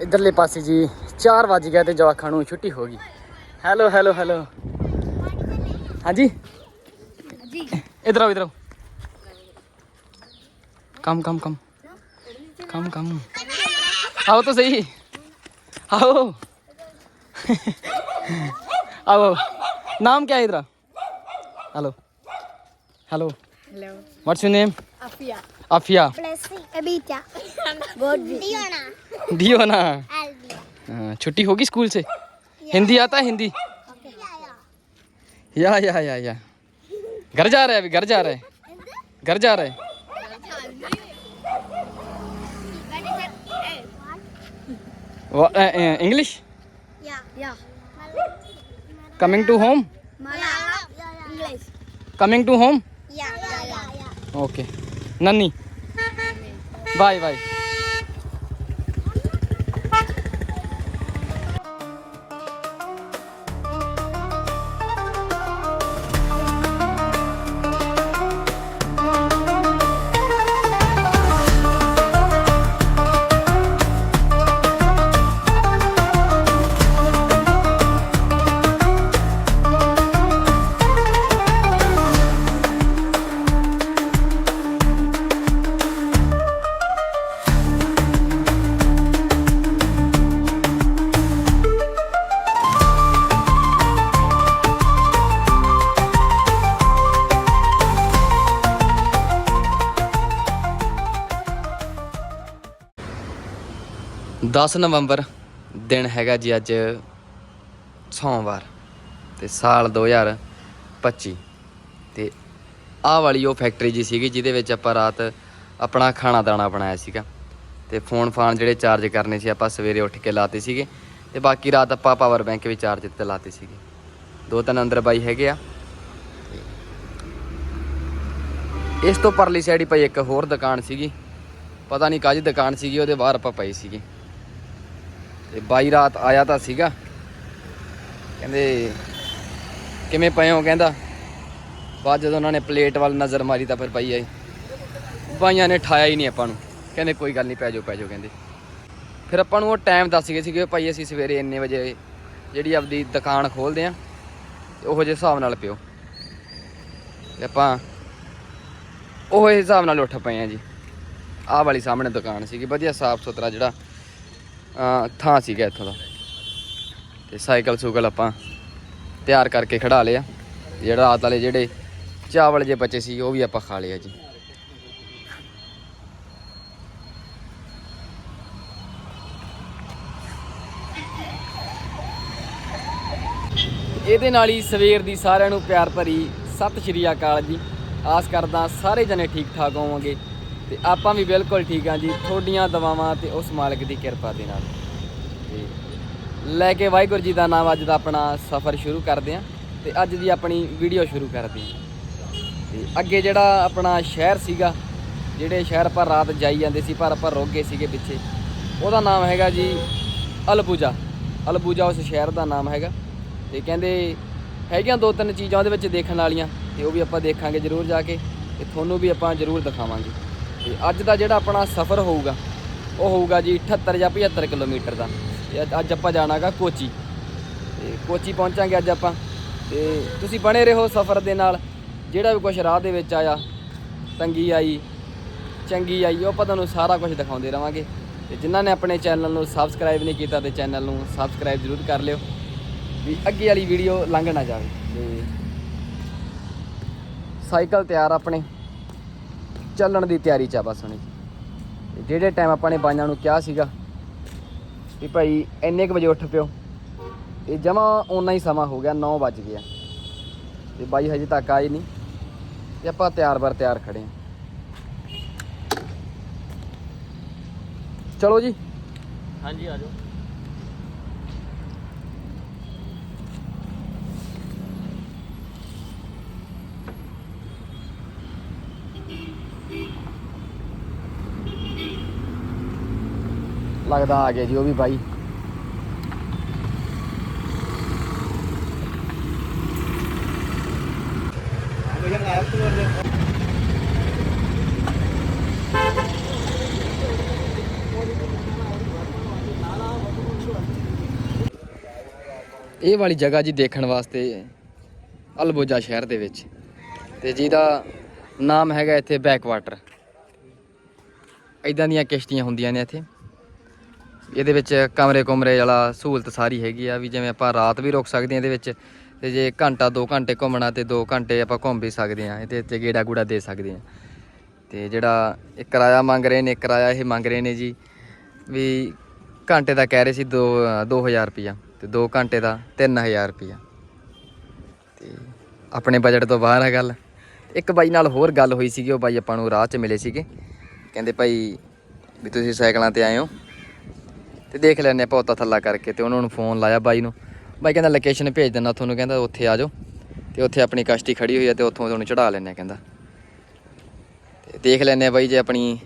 ਇਧਰਲੇ ਪਾਸੇ ਜੀ 4 ਵਜ ਗਿਆ ਤੇ ਜਵਾਖਾਂ ਨੂੰ ਛੁੱਟੀ ਹੋ ਗਈ ਹੈਲੋ ਹੈਲੋ ਹੈਲੋ ਹਾਂਜੀ ਜੀ ਇਧਰ ਆਓ ਇਧਰ ਆਓ ਕਮ ਕਮ ਕਮ ਕਮ ਕਮ आओ तो सही आओ आओ नाम क्या है इधर hello hello hello what's your name Afiya एल्बिया हाँ, छुट्टी होगी स्कूल से? हिंदी आता है हिंदी? या या या या। घर जा रहे हैं अभी घर जा रहे हैं। घर जा रहे हैं। English yeah yeah coming to home coming to home yeah yeah yeah okay నన్ని బాయ్ బాయ్ 10 ਨਵੰਬਰ ਦਿਨ ਹੈਗਾ ਜੀ ਅੱਜ ਸੋਮਵਾਰ ਤੇ ਸਾਲ 2025 ਤੇ ਆਹ ਵਾਲੀ ਉਹ ਫੈਕਟਰੀ ਜੀ ਸੀਗੀ ਜਿਹਦੇ ਵਿੱਚ ਆਪਾਂ ਰਾਤ ਆਪਣਾ ਖਾਣਾ ਦਾਣਾ ਬਣਾਇਆ ਸੀਗਾ। ਤੇ ਫੋਨ ਫਾਨ ਜਿਹੜੇ ਚਾਰਜ ਕਰਨੇ ਸੀ ਆਪਾਂ ਸਵੇਰੇ ਉੱਠ ਕੇ ਲਾਤੇ ਸੀਗੇ ਤੇ ਬਾਕੀ ਰਾਤ ਆਪਾਂ ਪਾਵਰ ਬੈਂਕ ਵੀ ਚਾਰਜ ਤੇ ਲਾਤੇ ਸੀਗੇ। ਦੋ ਤਿੰਨ ਅੰਦਰ ਬਾਈ ਹੈਗੇ ਆ। ਇਸ ਤੋਂ ਪਰਲੀ ਸਾਈਡ ਹੀ ਪਈ ਇੱਕ ਹੋਰ ਦੁਕਾਨ ਸੀਗੀ। ਪਤਾ ਨਹੀਂ ਕਾਜੀ ਦੁਕਾਨ ਸੀਗੀ, ਉਹਦੇ ਬਾਹਰ ਆਪਾਂ ਪਈ ਸੀਗੀ। ਤੇ ਬਾਈ ਰਾਤ ਆਇਆ ਤਾਂ ਸੀਗਾ। ਕਹਿੰਦੇ, ਕਿਵੇਂ ਪਏ ਹੋ? ਕਹਿੰਦਾ। ਬਾਅਦ ਜਦੋਂ ਉਹਨਾਂ ਨੇ ਪਲੇਟ ਵੱਲ ਨਜ਼ਰ ਮਾਰੀ ਤਾਂ ਫਿਰ ਬਾਈ ਆਈ ਬਾਈਆਂ ਨੇ ਠਾਇਆ ਹੀ ਨਹੀਂ ਆਪਾਂ ਨੂੰ। ਕਹਿੰਦੇ, ਕੋਈ ਗੱਲ ਨਹੀਂ, ਪੈ ਜਾਓ ਪੈ ਜਾਓ, ਕਹਿੰਦੇ। ਫਿਰ ਆਪਾਂ ਨੂੰ ਉਹ ਟਾਈਮ ਦੱਸ ਗਏ ਸੀਗੇ ਭਾਈ ਅਸੀਂ ਸਵੇਰੇ ਇੰਨੇ ਵਜੇ ਜਿਹੜੀ ਆਪਦੀ ਦੁਕਾਨ ਖੋਲਦੇ ਆ ਤੇ ਉਹੋ ਜਿਹੇ ਹਿਸਾਬ ਨਾਲ ਪਿਓ। ਤੇ ਆਪਾਂ ਉਹ ਹਿਸਾਬ ਨਾਲ ਉੱਠ ਪਏ ਆ ਜੀ। ਆਹ ਵਾਲੀ ਸਾਹਮਣੇ ਦੁਕਾਨ ਸੀਗੀ, ਵਧੀਆ ਸਾਫ਼ ਸੁਥਰਾ ਜਿਹੜਾ ਥਾਂ ਸੀਗਾ ਇੱਥੋਂ ਦਾ। ਤੇ ਸਾਈਕਲ ਸੂਕਲ ਆਪਾਂ ਤਿਆਰ ਕਰਕੇ ਖੜਾ ਲਿਆ। ਜਿਹੜਾ ਰਾਤ ਵਾਲੇ ਜਿਹੜੇ ਚਾਵਲ ਜੇ ਬਚੇ ਸੀ, ਉਹ ਵੀ ਆਪਾਂ ਖਾ ਲਿਆ ਜੀ। ਇਹਦੇ ਨਾਲ ਹੀ ਸਵੇਰ ਦੀ ਸਾਰਿਆਂ ਨੂੰ ਪਿਆਰ ਭਰੀ ਸਤਿ ਸ਼੍ਰੀ ਅਕਾਲ ਜੀ। ਆਸ ਕਰਦਾ ਸਾਰੇ ਜਣੇ ਠੀਕ ਠਾਕ ਹੋਵੋਗੇ। ਤੇ ਆਪਾਂ ਵੀ ਬਿਲਕੁਲ ਠੀਕ ਹਾਂ ਜੀ। ਤੁਹਾਡੀਆਂ ਦਵਾਵਾਂ ਤੇ ਉਸ ਮਾਲਕ ਦੀ ਕਿਰਪਾ ਦੇ ਨਾਲ। ਤੇ ਲੈ ਕੇ ਵਾਹਿਗੁਰੂ ਜੀ ਦਾ ਨਾਮ ਅੱਜ ਦਾ ਆਪਣਾ ਸਫ਼ਰ ਸ਼ੁਰੂ ਕਰਦੇ ਹਾਂ ਤੇ ਅੱਜ ਦੀ ਆਪਣੀ ਵੀਡੀਓ ਸ਼ੁਰੂ ਕਰਦੇ ਹਾਂ। ਤੇ ਅੱਗੇ ਜਿਹੜਾ ਆਪਣਾ ਸ਼ਹਿਰ ਸੀਗਾ, ਜਿਹੜੇ ਸ਼ਹਿਰ ਪਰ ਰਾਤ ਜਾਈ ਜਾਂਦੇ ਸੀ, ਪਰ ਆਪਾਂ ਰੁਕ ਗਏ ਸੀਗੇ ਪਿੱਛੇ, ਉਹਦਾ ਨਾਮ ਹੈਗਾ ਜੀ ਅਲਬੂਜਾ। ਅਲਬੂਜਾ ਉਸ ਸ਼ਹਿਰ ਦਾ ਨਾਮ ਹੈਗਾ। ਤੇ ਕਹਿੰਦੇ ਹੈਗੀਆਂ ਦੋ ਤਿੰਨ ਚੀਜ਼ਾਂ ਉਹਦੇ ਵਿੱਚ ਦੇਖਣ ਵਾਲੀਆਂ, ਤੇ ਉਹ ਵੀ ਆਪਾਂ ਦੇਖਾਂਗੇ ਜ਼ਰੂਰ ਜਾ ਕੇ, ਤੇ ਤੁਹਾਨੂੰ ਵੀ ਆਪਾਂ ਜ਼ਰੂਰ ਦਿਖਾਵਾਂਗੇ। ਤੇ ਅੱਜ ਦਾ ਜਿਹੜਾ ਆਪਣਾ ਸਫ਼ਰ ਹੋਊਗਾ, ਉਹ ਹੋਊਗਾ ਜੀ 78 ਜਾਂ 75 ਕਿਲੋਮੀਟਰ ਦਾ। ਤੇ ਅੱਜ- ਅੱਜ ਆਪਾਂ ਜਾਣਾਗਾ ਕੋਚੀ। ਤੇ ਕੋਚੀ ਪਹੁੰਚਾਂਗੇ ਅੱਜ ਆਪਾਂ। ਤੇ ਤੁਸੀਂ ਬਣੇ ਰਹੋ ਸਫ਼ਰ ਦੇ ਨਾਲ। ਜਿਹੜਾ ਵੀ ਕੁਝ ਰਾਹ ਦੇ ਵਿੱਚ ਆਇਆ, ਤੰਗੀ ਆਈ, ਚੰਗੀ ਆਈ, ਉਹ ਆਪਾਂ ਤੁਹਾਨੂੰ ਸਾਰਾ ਕੁਝ ਦਿਖਾਉਂਦੇ ਰਵਾਂਗੇ। ਤੇ ਜਿਨ੍ਹਾਂ ਨੇ ਆਪਣੇ ਚੈਨਲ ਨੂੰ ਸਬਸਕ੍ਰਾਈਬ ਨਹੀਂ ਕੀਤਾ ਤੇ ਚੈਨਲ ਨੂੰ ਸਬਸਕ੍ਰਾਈਬ ਜ਼ਰੂਰ ਕਰ ਲਿਓ। ਵੀ ਅੱਗੇ ਵਾਲੀ ਵੀਡੀਓ ਲੰਘ ਨਾ ਜਾਵੇ। ਤੇ ਸਾਈਕਲ ਤਿਆਰ ਆਪਣੇ। ਚੱਲਣ ਦੀ ਤਿਆਰੀ ਚ ਆ ਬਸ ਹੁਣੇ ਤੇ ਜਿਹੜੇ ਟਾਈਮ ਆਪਾਂ ਨੇ ਬਾਈਆਂ ਨੂੰ ਕਿਹਾ ਸੀਗਾ ਵੀ ਭਾਈ ਇੰਨੇ ਕੁ ਵਜੇ ਉੱਠ ਪਿਓ। ਇਹ ਜਮਾ ਓਨਾ ਹੀ ਸਮਾਂ ਹੋ ਗਿਆ 9 ਵੱਜ ਗਿਆ ਤੇ ਬਾਈ ਹਜੇ ਤੱਕ ਆਏ ਨਹੀਂ ਤੇ ਆਪਾਂ ਤਿਆਰ ਬਰ ਤਿਆਰ ਖੜੇ ਹਾਂ ਚਲੋ ਜੀ। ਹਾਂਜੀ, ਆ ਜਾਓ। ਲੱਗਦਾ ਆ ਗਿਆ ਜੀ, ਉਹ ਵੀ ਬਾਈ। ਇਹ ਵਾਲੀ ਜਗ੍ਹਾ ਜੀ ਦੇਖਣ ਵਾਸਤੇ ਅਲਬੋਜਾ ਸ਼ਹਿਰ ਦੇ ਵਿੱਚ। ਤੇ ਜਿਹਦਾ ਨਾਮ ਹੈਗਾ ਇੱਥੇ ਬੈਕਵਾਟਰ। ਇਦਾਂ ਦੀਆਂ ਕਿਸ਼ਤੀਆਂ ਹੁੰਦੀਆਂ ਨੇ ਇੱਥੇ। ਇਹਦੇ ਵਿੱਚ ਕਮਰੇ ਕੁਮਰੇ ਵਾਲਾ ਸਹੂਲਤ ਸਾਰੀ ਹੈਗੀ ਆ ਵੀ ਜਿਵੇਂ ਆਪਾਂ ਰਾਤ ਵੀ ਰੁਕ ਸਕਦੇ ਆ ਇਹਦੇ ਵਿੱਚ ਤੇ ਜੇ ਘੰਟਾ 2 ਘੰਟੇ ਘੁੰਮਣਾ ਤੇ 2 ਘੰਟੇ ਆਪਾਂ ਘੁੰਮ ਵੀ ਸਕਦੇ ਆ ਇਹਦੇ ਤੇ ਗੇੜਾ ਗੂੜਾ ਦੇ ਸਕਦੇ ਆ ਤੇ ਜਿਹੜਾ ਇਹ ਕਿਰਾਇਆ ਮੰਗ ਰਹੇ ਨੇ, ਕਿਰਾਇਆ ਇਹ ਮੰਗ ਰਹੇ ਨੇ ਜੀ ਵੀ ਘੰਟੇ ਦਾ ਕਹਿ ਰਹੇ ਸੀ 2 2000 ਰੁਪਿਆ ਤੇ 2 ਘੰਟੇ ਦਾ 3000 ਰੁਪਿਆ ਤੇ ਆਪਣੇ ਬਜਟ ਤੋਂ ਬਾਹਰ ਹੈ ਗੱਲ। ਇੱਕ ਬਾਈ ਨਾਲ ਹੋਰ ਗੱਲ ਹੋਈ ਸੀਗੀ, ਉਹ ਬਾਈ ਆਪਾਂ ਨੂੰ ਰਾਹ 'ਚ ਮਿਲੇ ਸੀਗੇ। ਕਹਿੰਦੇ ਭਾਈ ਵੀ ਤੁਸੀਂ ਸਾਈਕਲਾਂ ਤੇ ਆਏ ਹੋ। ਤੇ ਦੇਖ ਲੈਣੇ ਆਪਾਂ ਉੱਤਾ ਥੱਲਾ ਕਰਕੇ ਤੇ ਉਹਨਾਂ ਨੂੰ ਫੋਨ ਲਾਇਆ ਬਾਈ ਨੂੰ। ਬਾਈ ਕਹਿੰਦਾ ਲੋਕੇਸ਼ਨ ਭੇਜ ਦਿੰਦਾ ਤੁਹਾਨੂੰ, ਕਹਿੰਦਾ ਉੱਥੇ ਆ ਜਾਓ। ਤੇ ਉੱਥੇ ਆਪਣੀ ਕਸ਼ਤੀ ਖੜੀ ਹੋਈ ਆ ਤੇ ਉੱਥੋਂ ਤੁਹਾਨੂੰ ਚੜਾ ਲੈਣੇ ਕਹਿੰਦਾ। ਤੇ ਦੇਖ ਲੈਣੇ ਆ ਬਾਈ ਜੇ ਆਪਣੀ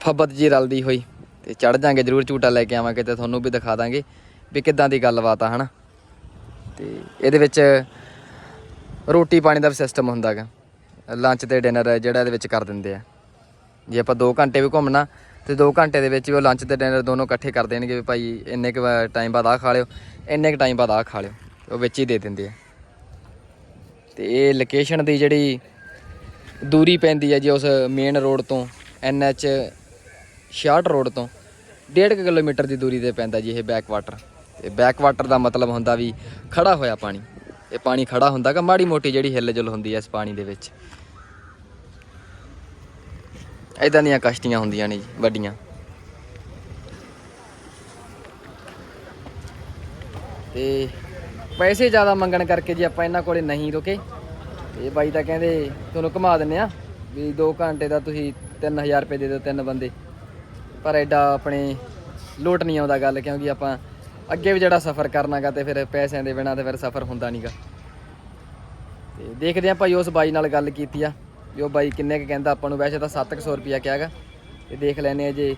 ਫੱਬਤ ਜੀ ਰਲਦੀ ਹੋਈ, ਤੇ ਚੜ ਜਾਾਂਗੇ, ਜਰੂਰ ਝੂਟਾ ਲੈ ਕੇ ਆਵਾਂਗੇ ਤੇ ਤੁਹਾਨੂੰ ਵੀ ਦਿਖਾ ਦਾਂਗੇ ਵੀ ਕਿੱਦਾਂ ਦੀ ਗੱਲਬਾਤ ਆ, ਹਨਾ। ਤੇ ਇਹਦੇ ਵਿੱਚ ਰੋਟੀ ਪਾਣੀ ਦਾ ਵੀ ਸਿਸਟਮ ਹੁੰਦਾਗਾ ਲੰਚ ਤੇ ਡਿਨਰ ਜਿਹੜਾ ਇਹਦੇ ਵਿੱਚ ਕਰ ਦਿੰਦੇ ਆ। ਜੇ ਆਪਾਂ 2 ਘੰਟੇ ਵੀ ਘੁੰਮਣਾ ਤੇ 2 ਘੰਟੇ ਦੇ ਵਿੱਚ ਵੀ ਉਹ ਲੰਚ ਤੇ ਡਿਨਰ ਦੋਨੋਂ ਇਕੱਠੇ ਕਰ ਦੇਣਗੇ ਵੀ ਭਾਈ ਇੰਨੇ ਕੁ ਟਾਈਮ ਬਾਅਦ ਆ ਖਾ ਲਿਓ, ਇੰਨੇ ਕੁ ਟਾਈਮ ਬਾਅਦ ਆ ਖਾ ਲਿਓ, ਉਹ ਵਿੱਚ ਹੀ ਦੇ ਦਿੰਦੇ ਆ। ਤੇ ਇਹ ਲੋਕੇਸ਼ਨ ਦੀ ਜਿਹੜੀ ਦੂਰੀ ਪੈਂਦੀ ਹੈ ਜੀ ਉਸ ਮੇਨ ਰੋਡ ਤੋਂ ਐਨਐਚ 66 ਰੋਡ ਤੋਂ 1.5 ਕਿਲੋਮੀਟਰ ਦੀ ਦੂਰੀ ਤੇ ਪੈਂਦਾ ਜੀ ਇਹ ਬੈਕ ਵਾਟਰ ਤੇ ਬੈਕ ਵਾਟਰ ਦਾ ਮਤਲਬ ਹੁੰਦਾ ਵੀ ਖੜਾ ਹੋਇਆ ਪਾਣੀ, ਇਹ ਪਾਣੀ ਖੜਾ ਹੁੰਦਾ ਕਿ ਮਾੜੀ ਮੋਟੀ ਜਿਹੜੀ ਹਿੱਲ ਹਿੱਲਜੁਲ ਹੁੰਦੀ ਹੈ ਇਸ ਪਾਣੀ ਦੇ ਵਿੱਚ। ਇਦਾਂ ਦੀਆਂ ਕਸ਼ਤੀਆਂ ਹੁੰਦੀਆਂ ਨੇ ਜੀ, ਵੱਡੀਆਂ। ਤੇ ਪੈਸੇ ਜ਼ਿਆਦਾ ਮੰਗਣ ਕਰਕੇ ਜੀ ਆਪਾਂ ਇਹਨਾਂ ਕੋਲੇ ਨਹੀਂ ਰੁਕੇ, ਤੇ ਬਾਈ ਤਾਂ ਕਹਿੰਦੇ ਤੁਹਾਨੂੰ ਘੁਮਾ ਦਿੰਨੇ ਆ ਵੀ 2 ਘੰਟੇ ਦਾ ਤੁਸੀਂ 3000 ਰੁਪਏ ਦੇ ਦਿਓ ਤਿੰਨ ਬੰਦੇ। ਪਰ ਐਡਾ ਆਪਣੇ ਲੋਟ ਨਹੀਂ ਆਉਂਦਾ ਗੱਲ, ਕਿਉਂਕਿ ਆਪਾਂ ਅੱਗੇ ਵੀ ਜਿਹੜਾ ਸਫ਼ਰ ਕਰਨਾਗਾ ਤੇ ਫਿਰ ਪੈਸਿਆਂ ਦੇ ਬਿਨਾਂ ਤੇ ਫਿਰ ਸਫ਼ਰ ਹੁੰਦਾ ਨਹੀਂਗਾ ਤੇ ਦੇਖਦੇ ਆ ਭਾਈ ਉਸ ਬਾਈ ਨਾਲ ਗੱਲ ਕੀਤੀ ਆ। ਵੀ ਉਹ ਬਾਈ ਕਿੰਨੇ ਕ ਕਹਿੰਦਾ ਆਪਾਂ ਨੂੰ, ਵੈਸੇ ਤਾਂ 700 ਰੁਪਿਆ ਕਿਹਾਗਾ। ਤੇ ਦੇਖ ਲੈਨੇ ਆ ਜੇ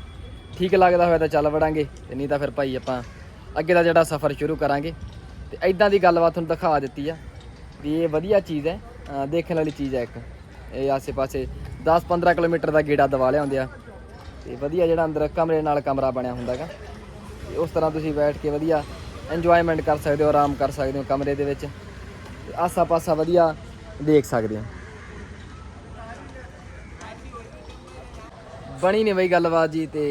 ਠੀਕ ਲੱਗਦਾ ਹੋਇਆ ਤਾਂ ਚੱਲ ਵੜਾਂਗੇ, ਤੇ ਨਹੀਂ ਤਾਂ ਫਿਰ ਭਾਈ ਆਪਾਂ ਅੱਗੇ ਦਾ ਜਿਹੜਾ ਸਫ਼ਰ ਸ਼ੁਰੂ ਕਰਾਂਗੇ। ਤੇ ਐਦਾਂ ਦੀ ਗੱਲਬਾਤ ਤੁਹਾਨੂੰ ਦਿਖਾ ਦਿੱਤੀ ਆ ਵੀ ਇਹ ਵਧੀਆ ਚੀਜ਼ ਹੈ ਦੇਖਣ ਵਾਲੀ ਚੀਜ਼ ਹੈ ਇੱਕ। ਇਹ ਆਸੇ-ਪਾਸੇ 10-15 ਕਿਲੋਮੀਟਰ ਦਾ ਗੇੜਾ ਦਵਾ ਲਿਆਉਂਦੇ ਆ। ਤੇ ਵਧੀਆ ਜਿਹੜਾ ਅੰਦਰ ਕਮਰੇ ਨਾਲ ਕਮਰਾ ਬਣਿਆ ਹੁੰਦਾਗਾ ਤੇ ਉਸ ਤਰ੍ਹਾਂ ਤੁਸੀਂ ਬੈਠ ਕੇ ਵਧੀਆ ਇੰਜੋਇਮੈਂਟ ਕਰ ਸਕਦੇ ਹੋ, ਆਰਾਮ ਕਰ ਸਕਦੇ ਹੋ ਕਮਰੇ ਦੇ ਵਿੱਚ। ਤੇ ਆਸਾ-ਪਾਸਾ ਵਧੀਆ ਦੇਖ ਸਕਦੇ ਹੋ। ਬਣੀ ਨਹੀਂ ਬਈ ਗੱਲਬਾਤ ਜੀ ਤੇ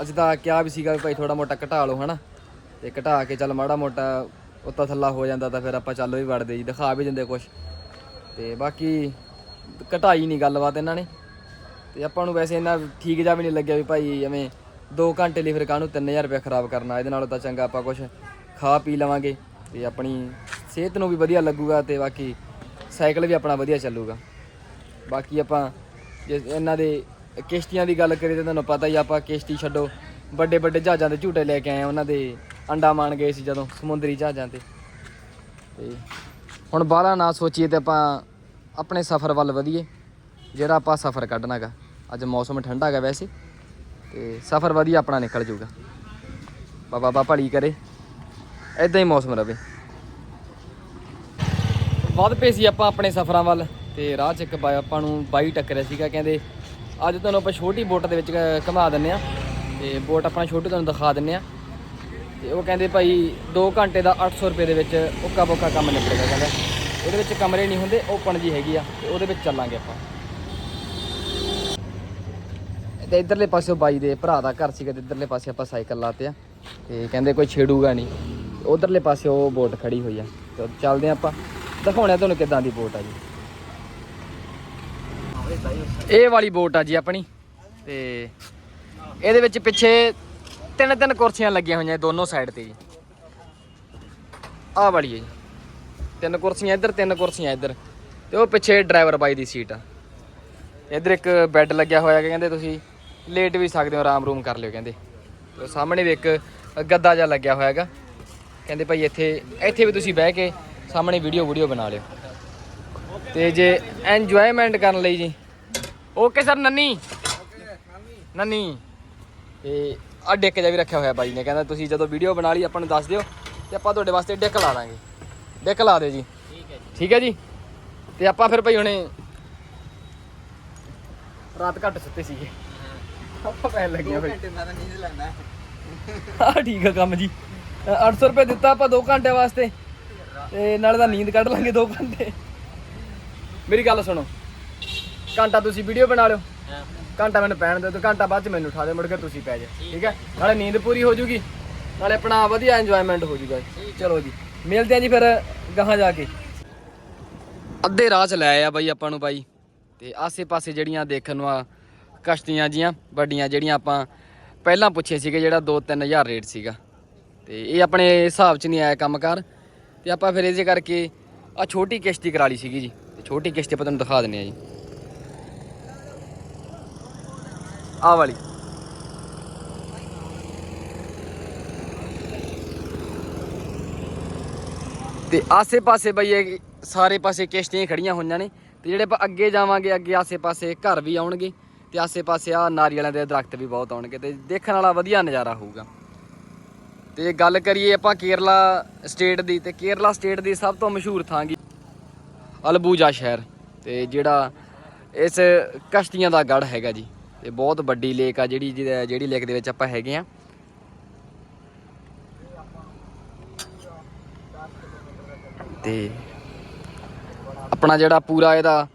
ਅੱਜ ਤਾਂ ਕਿਹਾ ਵੀ ਸੀਗਾ ਵੀ ਭਾਈ ਥੋੜਾ ਮੋਟਾ ਘਟਾ ਲਓ, ਹਨਾ? ਤੇ ਘਟਾ ਕੇ ਚੱਲ ਮਾੜਾ ਮੋਟਾ ਉੱਤਾ ਥੱਲਾ ਹੋ ਜਾਂਦਾ ਤਾਂ ਫਿਰ ਆਪਾਂ ਚੱਲ ਵੀ ਵੜਦੇ ਜੀ, ਦਿਖਾ ਵੀ ਦਿੰਦੇ ਕੁਝ ਤੇ ਬਾਕੀ ਘਟਾਈ ਨਹੀਂ ਗੱਲਬਾਤ ਇਹਨਾਂ ਨੇ। ਤੇ ਆਪਾਂ ਨੂੰ ਵੈਸੇ ਇਹਨਾਂ ਠੀਕ ਜਾ ਵੀ ਨਹੀਂ ਲੱਗਿਆ ਵੀ ਭਾਈ ਐਵੇਂ 2 ਘੰਟੇ ਲਈ ਫਿਰ ਕਾਹਨੂੰ 3000 ਰੁਪਏ ਖਰਾਬ ਕਰਨਾ, ਇਹਦੇ ਨਾਲੋਂ ਤਾਂ ਚੰਗਾ ਆਪਾਂ ਕੁਝ ਖਾ ਪੀ ਲਵਾਂਗੇ। ਤੇ ਆਪਣੀ ਸਿਹਤ ਨੂੰ ਵੀ ਵਧੀਆ ਲੱਗੂਗਾ ਤੇ ਬਾਕੀ ਸਾਈਕਲ ਵੀ ਆਪਣਾ ਵਧੀਆ ਚੱਲੂਗਾ। ਬਾਕੀ ਆਪਾਂ ਜੇ ਇਹਨਾਂ ਦੇ ਕਿਸ਼ਤੀਆਂ ਦੀ ਗੱਲ ਕਰੀਏ ਤਾਂ ਤੁਹਾਨੂੰ ਪਤਾ ਹੀ ਆ, ਆਪਾਂ ਕਿਸ਼ਤੀ ਛੱਡੋ। ਵੱਡੇ ਵੱਡੇ ਜਹਾਜ਼ਾਂ ਦੇ ਝੂਟੇ ਲੈ ਕੇ ਆਏ ਉਹਨਾਂ ਦੇ ਅੰਡਾਮਾਨ ਗਏ ਸੀ ਜਦੋਂ ਸਮੁੰਦਰੀ ਜਹਾਜ਼ਾਂ ਤੇ। ਤੇ ਹੁਣ ਬਾਹਲਾ ਨਾ ਸੋਚੀਏ ਤੇ ਆਪਾਂ ਆਪਣੇ ਸਫ਼ਰ ਵੱਲ ਵਧੀਏ ਜਿਹੜਾ ਆਪਾਂ ਸਫ਼ਰ ਕੱਢਣਾਗਾ ਅੱਜ ਮੌਸਮ ਠੰਡਾ ਹੈਗਾ ਵੈਸੇ ਤੇ ਸਫ਼ਰ ਵਧੀਆ ਆਪਣਾ ਨਿਕਲ ਜਾਊਗਾ ਬਾਬਾ ਬਾਬਾ ਭਲੀ ਕਰੇ ਐਦਾਂ ਹੀ ਮੌਸਮ ਰਵੇ। ਵੱਧ ਪਏ ਸੀ ਆਪਾਂ ਆਪਣੇ ਸਫ਼ਰਾਂ ਵੱਲ ਤੇ ਰਾਹ 'ਚ ਇੱਕ ਬਾਈ ਆਪਾਂ ਨੂੰ ਬਾਈ ਟੱਕਰਿਆ ਸੀਗਾ ਕਹਿੰਦੇ ਅੱਜ ਤੁਹਾਨੂੰ ਆਪਾਂ ਛੋਟੀ ਬੋਟ ਦੇ ਵਿੱਚ ਘ- ਘੁਮਾ ਦਿੰਨੇ ਆ ਤੇ ਬੋਟ ਆਪਣਾ ਛੋਟੀ ਤੁਹਾਨੂੰ ਦਿਖਾ ਦਿੰਨੇ ਆ ਤੇ ਉਹ ਕਹਿੰਦੇ ਭਾਈ 2 ਘੰਟੇ ਦਾ 800 ਰੁਪਏ ਦੇ ਵਿੱਚ ਉੱਕਾ ਬੋਕਾ ਕੰਮ ਨਿਕਲੇਗਾ ਕਹਿੰਦਾ। ਇਹਦੇ ਵਿੱਚ ਕਮਰੇ ਨਹੀਂ ਹੁੰਦੇ ਓਪਨ ਜੀ ਹੈਗੀ ਆ ਤੇ ਉਹਦੇ ਵਿੱਚ ਚੱਲਾਂਗੇ ਆਪਾਂ। ਤੇ ਇਧਰਲੇ ਪਾਸੇ ਉਹ ਬਾਈ ਦੇ ਭਰਾ ਦਾ ਘਰ ਸੀਗਾ ਤੇ ਇਧਰਲੇ ਪਾਸੇ ਆਪਾਂ ਸਾਈਕਲ ਲਾਤੇ ਆ। ਤੇ ਕਹਿੰਦੇ ਕੋਈ ਛੇੜੂਗਾ ਨਹੀਂ। ਉਧਰਲੇ ਪਾਸੇ ਉਹ ਬੋਟ ਖੜੀ ਹੋਈ ਆ। ਤੇ ਚੱਲਦੇ ਆ ਆਪਾਂ। ਦਿਖਾਉਣਾ ਤੁਹਾਨੂੰ ਕਿਦਾਂ ਦੀ ਬੋਟ ਆ ਜੀ। ਇਹ ਵਾਲੀ ਬੋਟ ਆ ਜੀ ਆਪਣੀ ਤੇ ਇਹਦੇ ਵਿੱਚ ਪਿੱਛੇ ਤਿੰਨ ਤਿੰਨ ਕੁਰਸੀਆਂ ਲੱਗੀਆਂ ਹੋਈਆਂ ਦੋਨੋਂ ਸਾਈਡ ਤੇ ਜੀ। ਆਹ ਵਾਲੀ ਹੈ ਜੀ। ਤਿੰਨ ਕੁਰਸੀਆਂ ਇੱਧਰ ਤਿੰਨ ਕੁਰਸੀਆਂ ਇੱਧਰ ਤੇ ਉਹ ਪਿੱਛੇ ਡਰਾਈਵਰ ਬਾਈ ਦੀ ਸੀਟ ਆ। ਇੱਧਰ ਇੱਕ ਬੈੱਡ ਲੱਗਿਆ ਹੋਇਆ ਹੈਗਾ, ਕਹਿੰਦੇ ਤੁਸੀਂ ਲੇਟ ਵੀ ਸਕਦੇ ਹੋ ਆਰਾਮ ਰੂਮ ਕਰ ਲਿਓ ਕਹਿੰਦੇ। ਤੇ ਸਾਹਮਣੇ ਵੀ ਇੱਕ ਗੱਦਾ ਜਿਹਾ ਲੱਗਿਆ ਹੋਇਆ ਹੈਗਾ। ਕਹਿੰਦੇ ਭਾਈ ਇੱਥੇ ਇੱਥੇ ਵੀ ਤੁਸੀਂ ਬਹਿ ਕੇ ਸਾਹਮਣੇ ਵੀਡੀਓ ਵੀਡੀਓ ਬਣਾ ਲਿਓ। ਤੇ ਜੇ ਐਂਜੋਇਮੈਂਟ ਕਰਨ ਲਈ ਜੀ ਓਕੇ ਸਰ ਨੰਨੀ। ਨੰਨੀ। ਤੇ ਆ ਡਿੱਕ ਜਿਹਾ ਵੀ ਰੱਖਿਆ ਹੋਇਆ ਬਾਈ ਨੇ ਕਹਿੰਦਾ ਤੁਸੀਂ ਜਦੋਂ ਵੀਡੀਓ ਬਣਾ ਲਈ ਆਪਾਂ ਨੂੰ ਦੱਸ ਦਿਓ ਤੇ ਆਪਾਂ ਤੁਹਾਡੇ ਵਾਸਤੇ ਡਿੱਕ ਲਾ ਦਾਂਗੇ। ਡਿੱਕ ਲਾ ਦਿਓ ਜੀ। ਠੀਕ ਹੈ ਜੀ। ਠੀਕ ਹੈ ਜੀ ਤੇ ਆਪਾਂ ਫਿਰ ਭਾਈ ਹੁਣੇ ਰਾਤ ਘੱਟ ਸੁੱਤੇ ਸੀਗੇ। ਆਪਾਂ ਪੈਣ ਲੱਗਿਆ ਭਾਈ ਘੰਟੇ ਮੈਂ ਤਾਂ ਨੀਂਦ ਲੈਣਾ ਹਾਂ ਠੀਕ ਆ ਕੰਮ ਜੀ। ਅ, 800 ਰੁਪਏ ਦਿੱਤਾ ਆਪਾਂ 2 ਘੰਟੇ ਵਾਸਤੇ। ਤੇ ਨਾਲੇ ਤਾਂ ਨੀਂਦ ਕੱਢ ਲਾਂਗੇ 2 ਘੰਟੇ। ਮੇਰੀ ਗੱਲ ਸੁਣੋ। ਘੰਟਾ ਤੁਸੀਂ ਵੀਡੀਓ ਬਣਾ ਲਿਓ। ਘੰਟਾ ਮੈਨੂੰ ਪੈਣ ਦਿਓ ਤੇ ਘੰਟਾ ਬਾਅਦ ਚ ਮੈਨੂੰ ਉਠਾ ਦਿਓ ਮੁੜ ਕੇ ਤੁਸੀਂ ਪੈ ਜਾ ਠੀਕ ਹੈ? ਨਾਲੇ ਨੀਂਦ ਪੂਰੀ ਹੋ ਜੂਗੀ ਨਾਲੇ ਆਪਣਾ ਵਧੀਆ ਇੰਜੋਇਮੈਂਟ ਹੋ ਜੂਗਾ। ਚਲੋ ਜੀ ਮਿਲਦੇ ਆ ਜੀ ਫਿਰ ਗਾਹਾਂ ਜਾ ਕੇ। ਅੱਧੇ ਰਾਹ ਚ ਲੈ ਆ ਬਾਈ ਆਪਾਂ ਨੂੰ ਬਾਈ ਤੇ ਆਸੇ-ਪਾਸੇ ਜਿਹੜੀਆਂ ਦੇਖਣ ਨੂੰ ਆ ਕਸ਼ਤੀਆਂ ਜੀਆਂ ਵੱਡੀਆਂ ਜਿਹੜੀਆਂ ਆਪਾਂ ਪਹਿਲਾਂ ਪੁੱਛੇ ਸੀਗੇ ਜਿਹੜਾ 2-3000 ਰੇਟ ਸੀਗਾ। ਤੇ ਇਹ ਆਪਣੇ ਹਿਸਾਬ ਚ ਨਹੀਂ ਆਇਆ ਕੰਮਕਾਰ ਤੇ ਆਪਾਂ ਫਿਰ ਇਸੇ ਕਰਕੇ ਆ ਛੋਟੀ ਕਿਸ਼ਤੀ ਕਰਾ ਲਈ ਸੀਗੀ ਜੀ। ਛੋਟੀ ਕਿਸ਼ਤੀ ਆਪਾਂ ਤੁਹਾਨੂੰ ਦਿਖਾ ਦਿੰਨੇ ਆ ਜੀ। ਆ ਵਾਲੀ। ਤੇ ਆਸੇ-ਪਾਸੇ ਬਈ ਇਹ ਸਾਰੇ ਪਾਸੇ ਕਿਸ਼ਤੀਆਂ ਹੀ ਖੜੀਆਂ ਹੋਈਆਂ ਨੇ ਤੇ ਜਿਹੜੇ ਆਪਾਂ ਅੱਗੇ ਜਾਵਾਂਗੇ, ਅੱਗੇ ਆਸੇ-ਪਾਸੇ ਘਰ ਵੀ ਆਉਣਗੇ ਤੇ ਆਸੇ-ਪਾਸੇ ਆ ਨਾਰੀਅਲਾਂ ਦੇ ਦਰਖਤ ਵੀ ਬਹੁਤ ਆਉਣਗੇ ਤੇ ਦੇਖਣ ਵਾਲਾ ਵਧੀਆ ਨਜ਼ਾਰਾ ਹੋਊਗਾ। ਤੇ ਗੱਲ ਕਰੀਏ ਆਪਾਂ ਕੇਰਲਾ ਸਟੇਟ ਦੀ ਤੇ ਕੇਰਲਾ ਸਟੇਟ ਦੀ ਸਭ ਤੋਂ ਮਸ਼ਹੂਰ ਥਾਂ ਗੀ ਅਲਬੂਜਾ ਸ਼ਹਿਰ ਤੇ ਜਿਹੜਾ ਇਸ ਕਸ਼ਤੀਆਂ ਦਾ ਗੜ ਹੈਗਾ ਜੀ। ਤੇ ਬਹੁਤ ਵੱਡੀ ਲੇਕ ਆ ਜਿਹੜੀ ਜਿਹਦੇ- ਜਿਹੜੀ ਲੇਕ ਦੇ ਵਿੱਚ ਆਪਾਂ ਹੈਗੇ ਆ। ਤੇ ਆਪਣਾ ਜਿਹੜਾ ਪੂਰਾ ਇਹਦਾ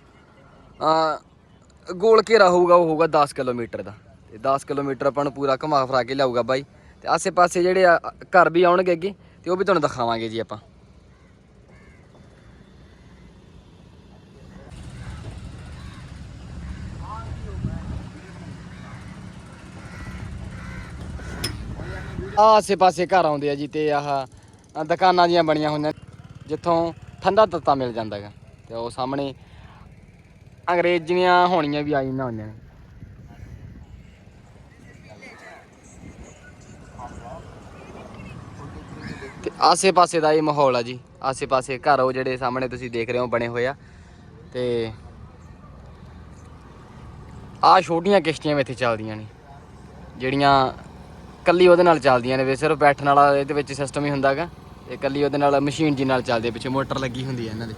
ਗੋਲ ਘੇਰਾ ਹੋਊਗਾ ਉਹ ਹੋਊਗਾ 10 ਕਿਲੋਮੀਟਰ ਦਾ। ਤੇ 10 ਕਿਲੋਮੀਟਰ ਆਪਾਂ ਨੂੰ ਪੂਰਾ ਘੁਮਾ ਫਰਾ ਕੇ ਲਿਆਊਗਾ ਬਾਈ। ਤੇ ਆਸੇ-ਪਾਸੇ ਜਿਹੜੇ ਆ, ਘਰ ਵੀ ਆਉਣਗੇ ਅੱਗੇ ਤੇ ਉਹ ਵੀ ਤੁਹਾਨੂੰ ਦਿਖਾਵਾਂਗੇ ਜੀ ਆਪਾਂ। ਆਹ ਆਸੇ-ਪਾਸੇ ਘਰ ਆਉਂਦੇ ਆ ਜੀ ਤੇ ਆਹ ਦੁਕਾਨਾਂ ਜੀਆਂ ਬਣੀਆਂ ਹੋਈਆਂ ਜਿੱਥੋਂ ਠੰਡਾ ਤੱਤਾ ਮਿਲ ਜਾਂਦਾ ਹੈਗਾ ਤੇ ਉਹ ਸਾਹਮਣੇ ਅੰਗਰੇਜ਼ੀਆਂ ਹੋਣੀਆਂ ਵੀ ਆਈਆਂ ਹੋਈਆਂ ਨੇ। ਤੇ ਆਸੇ-ਪਾਸੇ ਦਾ ਇਹ ਮਾਹੌਲ ਆ ਜੀ। ਆਸੇ-ਪਾਸੇ ਘਰ ਉਹ ਜਿਹੜੇ ਸਾਹਮਣੇ ਤੁਸੀਂ ਦੇਖ ਰਹੇ ਹੋ, ਬਣੇ ਹੋਏ ਆ। ਤੇ ਆ ਛੋਟੀਆਂ ਕਿਸ਼ਤੀਆਂ ਵੀ ਇੱਥੇ ਚੱਲਦੀਆਂ ਨੇ, ਜਿਹੜੀਆਂ ਕੱਲੀ ਉਹਦੇ ਨਾਲ ਚੱਲਦੀਆਂ ਨੇ ਵੀ ਸਿਰਫ ਬੈਠਣ ਵਾਲਾ ਇਹਦੇ ਵਿੱਚ ਸਿਸਟਮ ਹੀ ਹੁੰਦਾਗਾ। ਤੇ ਕੱਲੀ ਉਹਦੇ ਨਾਲ ਮਸ਼ੀਨ ਜੀ ਨਾਲ ਚੱਲਦੇ ਪਿੱਛੇ ਮੋਟਰ ਲੱਗੀ ਹੁੰਦੀ ਹੈ ਇਹਨਾਂ ਦੇ।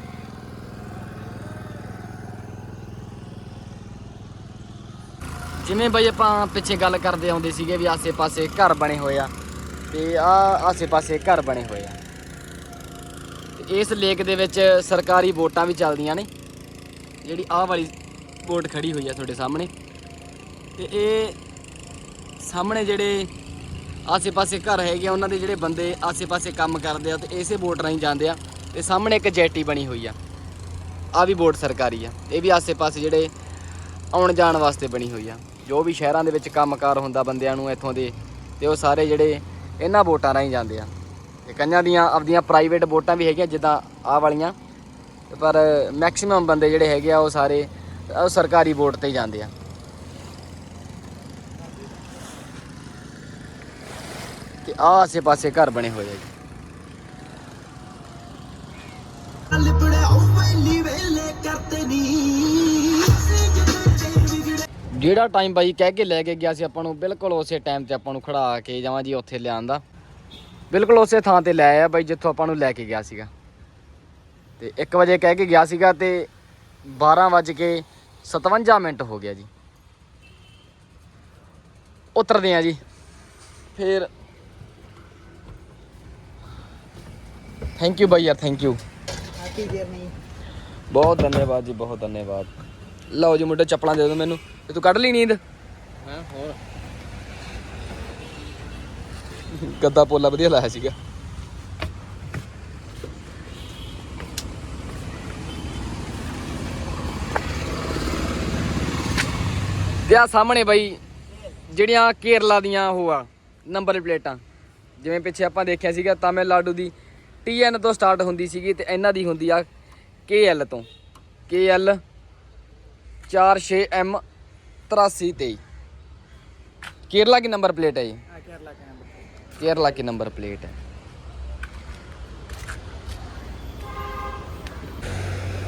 ਜਿਵੇਂ ਬਈ ਆਪਾਂ ਪਿੱਛੇ ਗੱਲ ਕਰਦੇ ਆਉਂਦੇ ਸੀਗੇ ਵੀ ਆਸੇ-ਪਾਸੇ ਘਰ ਬਣੇ ਹੋਏ ਆ, ਤੇ ਆ ਆਸੇ-ਪਾਸੇ ਘਰ ਬਣੇ ਹੋਏ ਆ। ਤੇ ਇਸ ਲੇਕ ਦੇ ਵਿੱਚ ਸਰਕਾਰੀ ਬੋਟਾਂ ਵੀ ਚੱਲਦੀਆਂ ਨੇ, ਜਿਹੜੀ ਆਹ ਵਾਲੀ ਬੋਟ ਖੜੀ ਹੋਈ ਆ ਤੁਹਾਡੇ ਸਾਹਮਣੇ। ਤੇ ਇਹ ਸਾਹਮਣੇ ਜਿਹੜੇ ਆਸੇ-ਪਾਸੇ ਘਰ ਹੈਗੇ ਆ, ਉਹਨਾਂ ਦੇ ਜਿਹੜੇ ਬੰਦੇ ਆਸੇ-ਪਾਸੇ ਕੰਮ ਕਰਦੇ ਆ ਤੇ ਇਸੇ ਬੋਟ ਰਾਹੀਂ ਜਾਂਦੇ ਆ ਤੇ ਸਾਹਮਣੇ ਇੱਕ ਜੈਟੀ ਬਣੀ ਹੋਈ ਆ। ਆ ਵੀ ਬੋਟ ਸਰਕਾਰੀ ਆ। ਇਹ ਵੀ ਆਸੇ-ਪਾਸੇ ਜਿਹੜੇ ਆਉਣ ਜਾਣ ਵਾਸਤੇ ਬਣੀ ਹੋਈ ਆ। ਜੋ ਵੀ ਸ਼ਹਿਰਾਂ ਦੇ ਵਿੱਚ ਕੰਮਕਾਰ ਹੁੰਦਾ ਬੰਦਿਆਂ ਨੂੰ ਇੱਥੋਂ ਦੇ, ਤੇ ਉਹ ਸਾਰੇ ਜਿਹੜੇ ਇਹਨਾਂ ਬੋਟਾਂ ਰਾਹੀਂ ਜਾਂਦੇ ਆ। ਤੇ ਕਈਆਂ ਦੀਆਂ ਆਪਦੀਆਂ ਪ੍ਰਾਈਵੇਟ ਬੋਟਾਂ ਵੀ ਹੈਗੀਆਂ, ਜਿੱਦਾਂ ਆ ਵਾਲੀਆਂ। ਪਰ ਮੈਕਸਿਮਮ ਬੰਦੇ ਜਿਹੜੇ ਹੈਗੇ ਆ, ਉਹ ਸਾਰੇ, ਉਹ ਸਰਕਾਰੀ ਬੋਟ ਤੇ ਹੀ ਜਾਂਦੇ ਆ। ਤੇ ਆਹ ਆਸੇ-ਪਾਸੇ ਘਰ ਬਣੇ ਹੋਏ ਆ ਜੀ। ਜਿਹੜਾ ਟਾਈਮ ਬਾਈ ਕਹਿ ਕੇ ਲੈ ਕੇ ਗਿਆ ਸੀ ਆਪਾਂ ਨੂੰ, ਬਿਲਕੁਲ ਉਸੇ ਟਾਈਮ ਤੇ ਆਪਾਂ ਨੂੰ ਖੜਾ ਕੇ ਜਾਵਾਂ ਜੀ ਉੱਥੇ ਲਿਆਂਦਾ ਬਿਲਕੁਲ ਉਸੇ ਥਾਂ ਤੇ ਲੈ ਆਇਆ ਬਾਈ, ਜਿੱਥੋਂ ਆਪਾਂ ਨੂੰ ਲੈ ਕੇ ਗਿਆ ਸੀਗਾ। ਤੇ 1 ਵਜੇ ਕਹਿ ਕੇ ਗਿਆ ਸੀਗਾ ਤੇ 12 ਵਜ ਕੇ 57 ਮਿੰਟ ਹੋ ਗਿਆ ਜੀ। ਉਤਰਦੇ ਆ ਜੀ। ਫਿਰ ਥੈਂਕ ਯੂ ਬਾਈ ਯਾਰ ਥੈਂਕ ਯੂ ਦੇਰ ਨਹੀਂ ਬਹੁਤ ਧੰਨਵਾਦ ਜੀ ਬਹੁਤ ਧੰਨਵਾਦ। ਲਓ ਜੀ ਮੁੰਡੇ ਚੱਪਲਾਂ ਦੇ ਦਿਓ ਮੈਨੂੰ। ਤੇ ਤੂੰ ਕੱਢ ਲਈ ਨੀਂਦ? ਹਾਂ ਹੋਰ। ਗੱਦਾ ਪੋਲਾ ਵਧੀਆ ਲਾਇਆ ਸੀਗਾ। ਤੇ ਆ ਸਾਹਮਣੇ ਬਾਈ ਜਿਹੜੀਆਂ ਕੇਰਲਾ ਦੀਆਂ ਉਹ ਆ ਨੰਬਰ ਪਲੇਟਾਂ। ਜਿਵੇਂ ਪਿੱਛੇ ਆਪਾਂ ਦੇਖਿਆ ਸੀਗਾ ਤਾਮਿਲਨਾਡੂ ਦੀ TN ਤੋਂ ਸਟਾਰਟ ਹੁੰਦੀ ਸੀਗੀ ਤੇ ਇਹਨਾਂ ਦੀ ਹੁੰਦੀ ਆ KL ਤੋਂ KL 46M 8323 केरला की नंबर प्लेट है ये ਆ ਕੇਰਲਾ ਕੇ ਨੰਬਰ केरला की नंबर प्लेट है